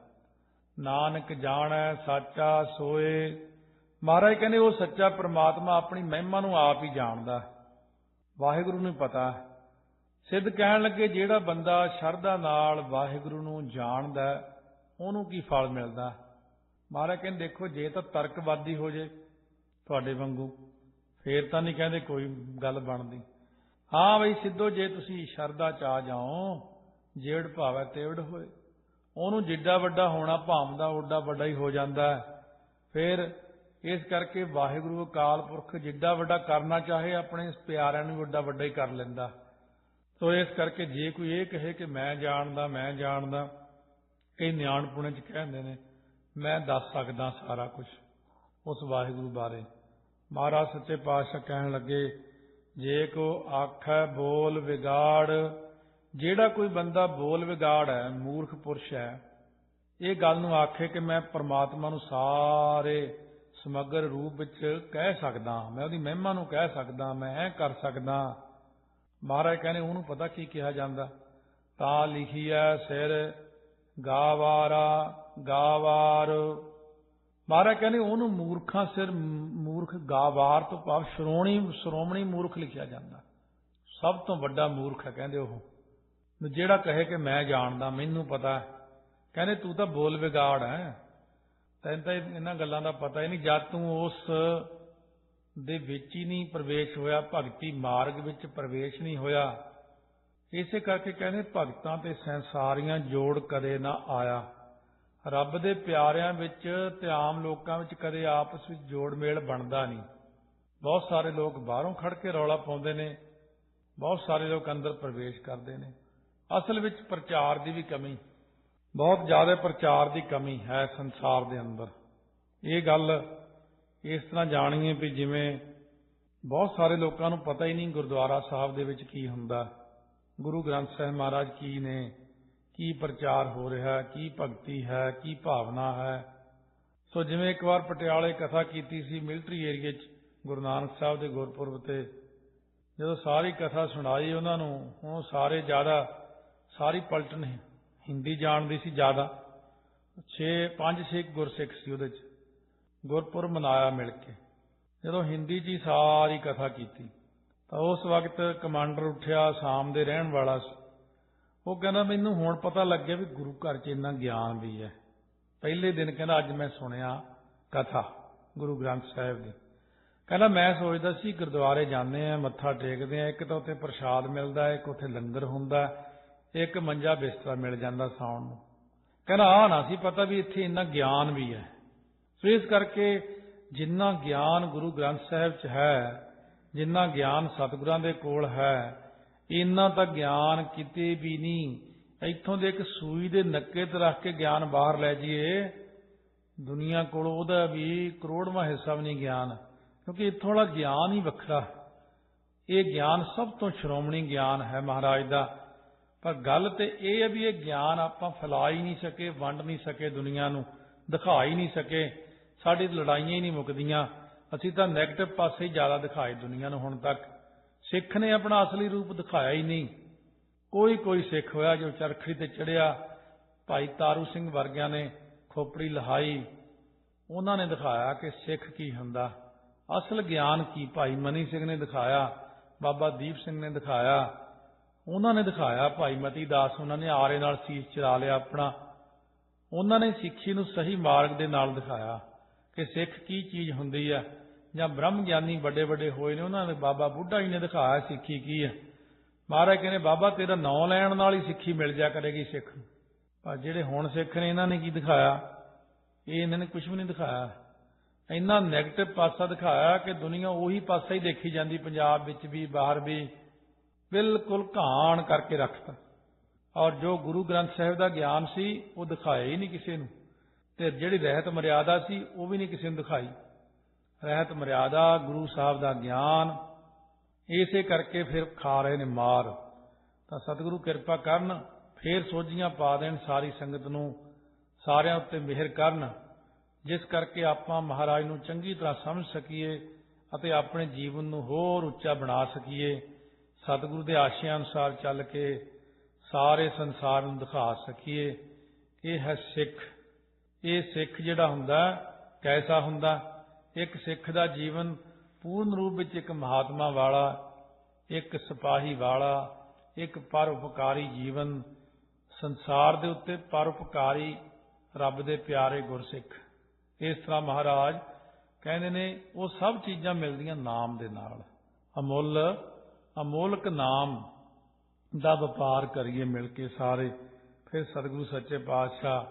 ਨਾਨਕ ਜਾਣੈ, ਸਾਚਾ ਸੋਏ ਮਹਾਰਾਜ ਕਹਿੰਦੇ, ਉਹ ਸੱਚਾ ਪ੍ਰਮਾਤਮਾ ਆਪਣੀ ਮਹਿਮਾ ਨੂੰ ਆਪ ਹੀ ਜਾਣਦਾ। ਵਾਹਿਗੁਰੂ ਨੂੰ ਪਤਾ। ਸਿੱਧ ਕਹਿਣ ਲੱਗੇ, ਜਿਹੜਾ ਬੰਦਾ ਸ਼ਰਧਾ ਨਾਲ ਵਾਹਿਗੁਰੂ ਨੂੰ ਜਾਣਦਾ, ਉਹਨੂੰ ਕੀ ਫਲ ਮਿਲਦਾ? ਮਹਾਰਾਜ ਕਹਿੰਦੇ, ਦੇਖੋ, ਜੇ ਤਾਂ ਤਰਕਵਾਦੀ ਹੋ ਜੇ ਤੁਹਾਡੇ ਵਾਂਗੂ, ਫੇਰ ਤਾਂ ਨਹੀਂ ਕਹਿੰਦੇ ਕੋਈ ਗੱਲ ਬਣਦੀ। ਹਾਂ ਬਈ, ਸਿੱਧੋ ਜੇ ਤੁਸੀਂ ਸ਼ਰਧਾ ਚ ਆ ਜਾਓ, ਜੇੜ ਭਾਵੈ ਤੇਵੜ ਹੋਏ। ਉਹਨੂੰ ਜਿੱਡਾ ਵੱਡਾ ਹੋਣਾ ਭਾਵਦਾ ਓਡਾ ਵੱਡਾ ਹੀ ਹੋ ਜਾਂਦਾ। ਹੈ ਫਿਰ ਇਸ ਕਰਕੇ ਵਾਹਿਗੁਰੂ ਅਕਾਲ ਪੁਰਖ ਜਿੱਡਾ ਵੱਡਾ ਕਰਨਾ ਚਾਹੇ, ਆਪਣੇ ਪਿਆਰਿਆਂ ਨੂੰ ਓਡਾ ਵੱਡਾ ਹੀ ਕਰ ਲੈਂਦਾ। ਸੋ ਇਸ ਕਰਕੇ ਜੇ ਕੋਈ ਇਹ ਕਹੇ ਕਿ ਮੈਂ ਜਾਣਦਾ ਮੈਂ ਜਾਣਦਾ, ਇਹ ਨਿਆਣਪੁਣੇ ਚ ਕਹਿੰਦੇ ਨੇ, ਮੈਂ ਦੱਸ ਸਕਦਾ ਸਾਰਾ ਕੁਝ ਉਸ ਵਾਹਿਗੁਰੂ ਬਾਰੇ। ਮਹਾਰਾਜ ਸੱਚੇ ਪਾਤਸ਼ਾਹ ਕਹਿਣ ਲੱਗੇ, ਜੇ ਕੋ ਆਖੈ ਬੋਲ ਵਿਗਾੜ, ਜਿਹੜਾ ਕੋਈ ਬੰਦਾ ਬੋਲ ਵਿਗਾੜ ਹੈ, ਮੂਰਖ ਪੁਰਸ਼ ਹੈ, ਇਹ ਗੱਲ ਨੂੰ ਆਖੇ ਕਿ ਮੈਂ ਪਰਮਾਤਮਾ ਨੂੰ ਸਾਰੇ ਸਮਗਰ ਰੂਪ ਵਿੱਚ ਕਹਿ ਸਕਦਾ, ਮੈਂ ਉਹਦੀ ਮਹਿਮਾ ਨੂੰ ਕਹਿ ਸਕਦਾ, ਮੈਂ ਇਹ ਕਰ ਸਕਦਾ। ਮਹਾਰਾਜ ਕਹਿੰਦੇ, ਉਹਨੂੰ ਪਤਾ ਕੀ ਕਿਹਾ ਜਾਂਦਾ? ਤਾਂ ਲਿਖੀਐ ਸਿਰ ਗਾਵਾਰਾ, ਗਾਵਾਰ। ਮਹਾਰਾਜ ਕਹਿੰਦੇ, ਉਹਨੂੰ ਮੂਰਖਾਂ ਸਿਰ ਮੂਰਖ ਗਾਵਾਰ ਤੋਂ ਭਾਵ ਸ਼੍ਰੋਣੀ, ਸ਼੍ਰੋਮਣੀ ਮੂਰਖ ਲਿਖਿਆ ਜਾਂਦਾ। ਸਭ ਤੋਂ ਵੱਡਾ ਮੂਰਖ ਹੈ, ਕਹਿੰਦੇ ਉਹ। ਜਿਹੜਾ ਕਹੇ ਕਿ ਮੈਂ ਜਾਣਦਾ, ਮੈਨੂੰ ਪਤਾ। ਕਹਿੰਦੇ, ਤੂੰ ਤਾਂ ਬੋਲ ਵਿਗਾੜ ਹੈ। ਤੈਨੂੰ ਤਾਂ ਇਹਨਾਂ ਗੱਲਾਂ ਦਾ ਪਤਾ ਹੀ ਨਹੀਂ। ਜਦ ਤੂੰ ਉਸ ਦੇ ਵਿੱਚ ਹੀ ਨਹੀਂ ਪ੍ਰਵੇਸ਼ ਹੋਇਆ, ਭਗਤੀ ਮਾਰਗ ਵਿੱਚ ਪ੍ਰਵੇਸ਼ ਨਹੀਂ ਹੋਇਆ, ਇਸੇ ਕਰਕੇ ਕਹਿੰਦੇ ਭਗਤਾਂ ਤੇ ਸੰਸਾਰੀਆਂ ਜੋੜ ਕਦੇ ਨਾ ਆਇਆ। ਰੱਬ ਦੇ ਪਿਆਰਿਆਂ ਵਿੱਚ ਤੇ ਆਮ ਲੋਕਾਂ ਵਿੱਚ ਕਦੇ ਆਪਸ ਵਿੱਚ ਜੋੜ ਮੇਲ ਬਣਦਾ ਨਹੀਂ। ਬਹੁਤ ਸਾਰੇ ਲੋਕ ਬਾਹਰੋਂ ਖੜ ਕੇ ਰੌਲਾ ਪਾਉਂਦੇ ਨੇ। ਬਹੁਤ ਸਾਰੇ ਲੋਕ ਅੰਦਰ ਪ੍ਰਵੇਸ਼ ਕਰਦੇ ਨੇ। ਅਸਲ ਵਿੱਚ ਪ੍ਰਚਾਰ ਦੀ ਵੀ ਕਮੀ। ਬਹੁਤ ਜ਼ਿਆਦਾ ਪ੍ਰਚਾਰ ਦੀ ਕਮੀ ਹੈ ਸੰਸਾਰ ਦੇ ਅੰਦਰ। ਇਹ ਗੱਲ ਇਸ ਤਰ੍ਹਾਂ ਜਾਣੀਏ ਵੀ ਜਿਵੇਂ ਬਹੁਤ ਸਾਰੇ ਲੋਕਾਂ ਨੂੰ ਪਤਾ ਹੀ ਨਹੀਂ ਗੁਰਦੁਆਰਾ ਸਾਹਿਬ ਦੇ ਵਿੱਚ ਕੀ ਹੁੰਦਾ। ਗੁਰੂ ਗ੍ਰੰਥ ਸਾਹਿਬ ਮਹਾਰਾਜ ਕੀ ਨੇ, ਕੀ ਪ੍ਰਚਾਰ ਹੋ ਰਿਹਾ ਕੀ ਭਗਤੀ ਹੈ, ਕੀ ਭਾਵਨਾ ਹੈ। ਸੋ ਜਿਵੇਂ ਇੱਕ ਵਾਰ ਪਟਿਆਲੇ ਕਥਾ ਕੀਤੀ ਸੀ ਮਿਲਟਰੀ ਏਰੀਏ 'ਚ ਗੁਰੂ ਨਾਨਕ ਸਾਹਿਬ ਦੇ ਗੁਰਪੁਰਬ ਤੇ, ਜਦੋਂ ਸਾਰੀ ਕਥਾ ਸੁਣਾਈ ਉਹਨਾਂ ਨੂੰ ਉਹ ਸਾਰੇ ਜ਼ਿਆਦਾ ਸਾਰੀ ਪਲਟਨ ਹਿੰਦੀ ਜਾਣਦੀ ਸੀ ਜ਼ਿਆਦਾ। 6 5 6 ਗੁਰਸਿੱਖ ਸੀ ਉਹਦੇ 'ਚ। ਗੁਰਪੁਰਬ ਮਨਾਇਆ ਮਿਲ ਕੇ। ਜਦੋਂ ਹਿੰਦੀ 'ਚ ਹੀ ਸਾਰੀ ਕਥਾ ਕੀਤੀ, ਤਾਂ ਉਸ ਵਕਤ ਕਮਾਂਡਰ ਉੱਠਿਆ, ਸ਼ਾਮ ਦੇ ਰਹਿਣ ਵਾਲਾ ਸੀ। ਉਹ ਕਹਿੰਦਾ, ਮੈਨੂੰ ਹੁਣ ਪਤਾ ਲੱਗਿਆ ਵੀ ਗੁਰੂ ਘਰ 'ਚ ਇੰਨਾ ਗਿਆਨ ਵੀ ਹੈ। ਪਹਿਲੇ ਦਿਨ ਕਹਿੰਦਾ, ਅੱਜ ਮੈਂ ਸੁਣਿਆ ਕਥਾ ਗੁਰੂ ਗ੍ਰੰਥ ਸਾਹਿਬ ਦੀ। ਕਹਿੰਦਾ, ਮੈਂ ਸੋਚਦਾ ਸੀ, ਗੁਰਦੁਆਰੇ ਜਾਂਦੇ ਆ, ਮੱਥਾ ਟੇਕਦੇ ਆ, ਇੱਕ ਤਾਂ ਉੱਥੇ ਪ੍ਰਸ਼ਾਦ ਮਿਲਦਾ ਹੈ ਇੱਕ ਉੱਥੇ ਲੰਗਰ ਹੁੰਦਾ ਇੱਕ ਮੰਜਾ ਬਿਸਤਰਾ ਮਿਲ ਜਾਂਦਾ ਸੌਣ ਨੂੰ। ਕਹਿੰਦਾ ਆ ਨਾ ਸੀ ਪਤਾ ਵੀ ਇੱਥੇ ਇੰਨਾ ਗਿਆਨ ਵੀ ਹੈ। ਸੋ ਇਸ ਕਰਕੇ ਜਿੰਨਾ ਗਿਆਨ ਗੁਰੂ ਗ੍ਰੰਥ ਸਾਹਿਬ 'ਚ ਹੈ, ਜਿੰਨਾ ਗਿਆਨ ਸਤਿਗੁਰਾਂ ਦੇ ਕੋਲ ਹੈ, ਇੰਨਾ ਤਾਂ ਗਿਆਨ ਕਿਤੇ ਵੀ ਨਹੀਂ। ਇੱਥੋਂ ਦੇ ਇੱਕ ਸੂਈ ਦੇ ਨੱਕੇ ਤੇ ਰੱਖ ਕੇ ਗਿਆਨ ਬਾਹਰ ਲੈ ਜਾਈਏ, ਦੁਨੀਆ ਕੋਲ ਉਹਦਾ ਵੀ ਕਰੋੜਵਾਂ ਹਿੱਸਾ ਵੀ ਨਹੀਂ ਗਿਆਨ, ਕਿਉਂਕਿ ਇੱਥੋਂ ਵਾਲਾ ਗਿਆਨ ਹੀ ਵੱਖਰਾ। ਇਹ ਗਿਆਨ ਸਭ ਤੋਂ ਸ਼੍ਰੋਮਣੀ ਗਿਆਨ ਹੈ ਮਹਾਰਾਜ ਦਾ। ਪਰ ਗੱਲ ਤੇ ਇਹ ਹੈ ਵੀ ਇਹ ਗਿਆਨ ਆਪਾਂ ਫੈਲਾ ਹੀ ਨਹੀਂ ਸਕੇ, ਵੰਡ ਨਹੀਂ ਸਕੇ ਦੁਨੀਆ ਨੂੰ ਦਿਖਾ ਹੀ ਨਹੀਂ ਸਕੇ, ਸਾਡੀ ਲੜਾਈਆਂ ਹੀ ਨਹੀਂ ਮੁੱਕਦੀਆਂ। ਅਸੀਂ ਤਾਂ 네ਗੇਟਿਵ ਪਾਸੇ ਹੀ ਜ਼ਿਆਦਾ ਦਿਖਾਏ ਦੁਨੀਆ ਨੂੰ ਹੁਣ ਤੱਕ। ਸਿੱਖ ਨੇ ਆਪਣਾ ਅਸਲੀ ਰੂਪ ਦਿਖਾਇਆ ਹੀ ਨਹੀਂ। ਕੋਈ ਕੋਈ ਸਿੱਖ ਹੋਇਆ ਜੋ ਚਰਖੜੀ ਤੇ ਚੜਿਆ ਭਾਈ ਤਾਰੂ ਸਿੰਘ ਵਰਗਿਆਂ ਨੇ ਖੋਪੜੀ ਲਹਾਈ। ਉਹਨਾਂ ਨੇ ਦਿਖਾਇਆ ਕਿ ਸਿੱਖ ਕੀ ਹੁੰਦਾ। ਅਸਲ ਗਿਆਨ ਕੀ ਭਾਈ ਮਨੀ ਸਿੰਘ ਨੇ ਦਿਖਾਇਆ, ਬਾਬਾ ਦੀਪ ਸਿੰਘ ਨੇ ਦਿਖਾਇਆ। ਉਹਨਾਂ ਨੇ ਦਿਖਾਇਆ ਭਾਈ ਮਤੀ ਦਾਸ, ਉਹਨਾਂ ਨੇ ਆਰੇ ਨਾਲ ਸੀਸ ਚਲਾ ਲਿਆ ਆਪਣਾ। ਉਹਨਾਂ ਨੇ ਸਿੱਖੀ ਨੂੰ ਸਹੀ ਮਾਰਗ ਦੇ ਨਾਲ ਦਿਖਾਇਆ ਕਿ ਸਿੱਖ ਕੀ ਚੀਜ਼ ਹੁੰਦੀ ਹੈ ਜਾਂ ਬ੍ਰਹਮ ਗਿਆਨੀ ਵੱਡੇ ਵੱਡੇ ਹੋਏ ਨੇ, ਉਹਨਾਂ ਨੇ ਬਾਬਾ ਬੁੱਢਾ ਜੀ ਨੇ ਦਿਖਾਇਆ ਸਿੱਖੀ ਕੀ ਹੈ ਮਹਾਰਾਜ ਕਹਿੰਦੇ, ਬਾਬਾ, ਤੇਰਾ ਨਾਂ ਲੈਣ ਨਾਲ ਹੀ ਸਿੱਖੀ ਮਿਲ ਜਾ ਕਰੇਗੀ ਸਿੱਖ ਨੂੰ। ਪਰ ਜਿਹੜੇ ਹੁਣ ਸਿੱਖ ਨੇ, ਇਹਨਾਂ ਨੇ ਕੀ ਦਿਖਾਇਆ? ਇਹ ਇਹਨਾਂ ਨੇ ਕੁਝ ਵੀ ਨਹੀਂ ਦਿਖਾਇਆ। ਇੰਨਾ ਨੈਗੇਟਿਵ ਪਾਸਾ ਦਿਖਾਇਆ ਕਿ ਦੁਨੀਆ ਉਹੀ ਪਾਸਾ ਹੀ ਦੇਖੀ ਜਾਂਦੀ, ਪੰਜਾਬ ਵਿੱਚ ਵੀ, ਬਾਹਰ ਵੀ। ਬਿਲਕੁਲ ਘਾਣ ਕਰਕੇ ਰੱਖਤਾ। ਔਰ ਜੋ ਗੁਰੂ ਗ੍ਰੰਥ ਸਾਹਿਬ ਦਾ ਗਿਆਨ ਸੀ, ਉਹ ਦਿਖਾਇਆ ਹੀ ਨਹੀਂ ਕਿਸੇ ਨੂੰ। ਤੇ ਜਿਹੜੀ ਰਹਿਤ ਮਰਿਆਦਾ ਸੀ, ਉਹ ਵੀ ਨਹੀਂ ਕਿਸੇ ਨੂੰ ਦਿਖਾਈ। ਰਹਿਤ ਮਰਿਆਦਾ, ਗੁਰੂ ਸਾਹਿਬ ਦਾ ਗਿਆਨ, ਇਸੇ ਕਰਕੇ ਫਿਰ ਖਾ ਰਹੇ ਨੇ ਮਾਰ। ਤਾਂ ਸਤਿਗੁਰੂ ਕਿਰਪਾ ਕਰਨ, ਫੇਰ ਸੋਝੀਆਂ ਪਾ ਦੇਣ ਸਾਰੀ ਸੰਗਤ ਨੂੰ, ਸਾਰਿਆਂ ਉੱਤੇ ਮਿਹਰ ਕਰਨ, ਜਿਸ ਕਰਕੇ ਆਪਾਂ ਮਹਾਰਾਜ ਨੂੰ ਚੰਗੀ ਤਰ੍ਹਾਂ ਸਮਝ ਸਕੀਏ ਅਤੇ ਆਪਣੇ ਜੀਵਨ ਨੂੰ ਹੋਰ ਉੱਚਾ ਬਣਾ ਸਕੀਏ। ਸਤਿਗੁਰੂ ਦੇ ਆਸ਼ਿਆਂ ਅਨੁਸਾਰ ਚੱਲ ਕੇ ਸਾਰੇ ਸੰਸਾਰ ਨੂੰ ਦਿਖਾ ਸਕੀਏ। ਇਹ ਹੈ ਸਿੱਖ। ਇਹ ਸਿੱਖ ਜਿਹੜਾ ਹੁੰਦਾ, ਕੈਸਾ ਹੁੰਦਾ? ਇੱਕ ਸਿੱਖ ਦਾ ਜੀਵਨ ਪੂਰਨ ਰੂਪ ਵਿੱਚ ਇੱਕ ਮਹਾਤਮਾ ਵਾਲਾ, ਇੱਕ ਸਿਪਾਹੀ ਵਾਲਾ, ਇੱਕ ਪਰਉਪਕਾਰੀ ਜੀਵਨ ਸੰਸਾਰ ਦੇ ਉੱਤੇ ਪਰਉਪਕਾਰੀ ਰੱਬ ਦੇ ਪਿਆਰੇ ਗੁਰਸਿੱਖ। ਇਸ ਤਰ੍ਹਾਂ ਮਹਾਰਾਜ ਕਹਿੰਦੇ ਨੇ, ਉਹ ਸਭ ਚੀਜ਼ਾਂ ਮਿਲਦੀਆਂ ਨਾਮ ਦੇ ਨਾਲ। ਅਮੁੱਲ ਅਮੋਲਕ ਨਾਮ ਦਾ ਵਪਾਰ ਕਰੀਏ ਮਿਲ ਕੇ ਸਾਰੇ। ਫਿਰ ਸਤਿਗੁਰੂ ਸੱਚੇ ਪਾਤਸ਼ਾਹ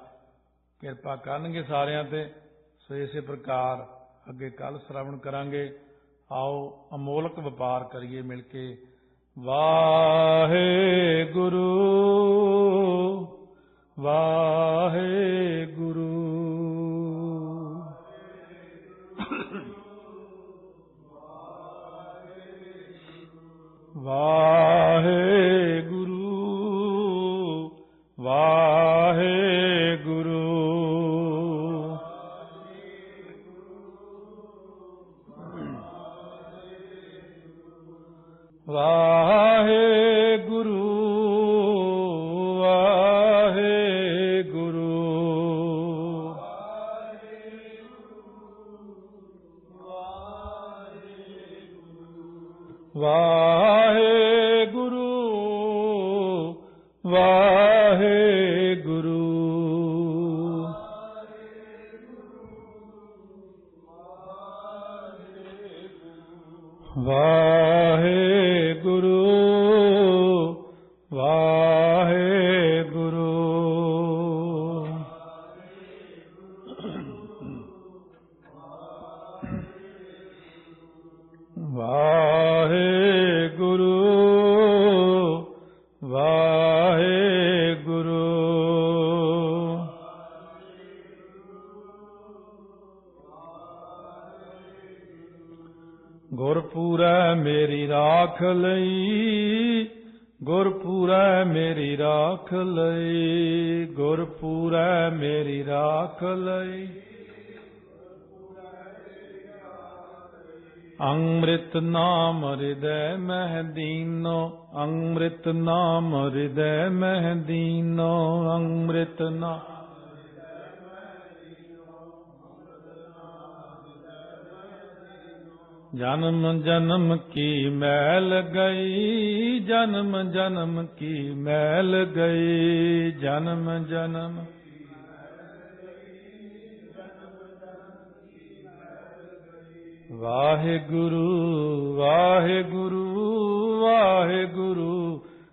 ਕਿਰਪਾ ਕਰਨਗੇ ਸਾਰਿਆਂ ਤੇ। ਸੋ ਇਸੇ ਪ੍ਰਕਾਰ ਅੱਗੇ ਕੱਲ ਸ਼ਰਵਣ ਕਰਾਂਗੇ। ਆਓ ਅਮੋਲਕ ਵਪਾਰ ਕਰੀਏ ਮਿਲ ਕੇ। ਵਾਹਿਗੁਰੂ ਵਾਹਿਗੁਰੂ Oh. वाहे ਨਾਮ ਹਿਰਦੈ ਮਹਿ ਦੀਨੋ, ਅੰਮ੍ਰਿਤ ਨਾਮ ਜਨਮ ਜਨਮ ਕੀ ਮੈਲ ਗਈ, ਜਨਮ ਜਨਮ ਕੀ ਮੈਲ ਗਈ, ਜਨਮ ਜਨਮ ਵਾਹਿਗੁਰੂ ਵਾਹਿਗੁਰੂ ਵਾਹਿਗੁਰੂ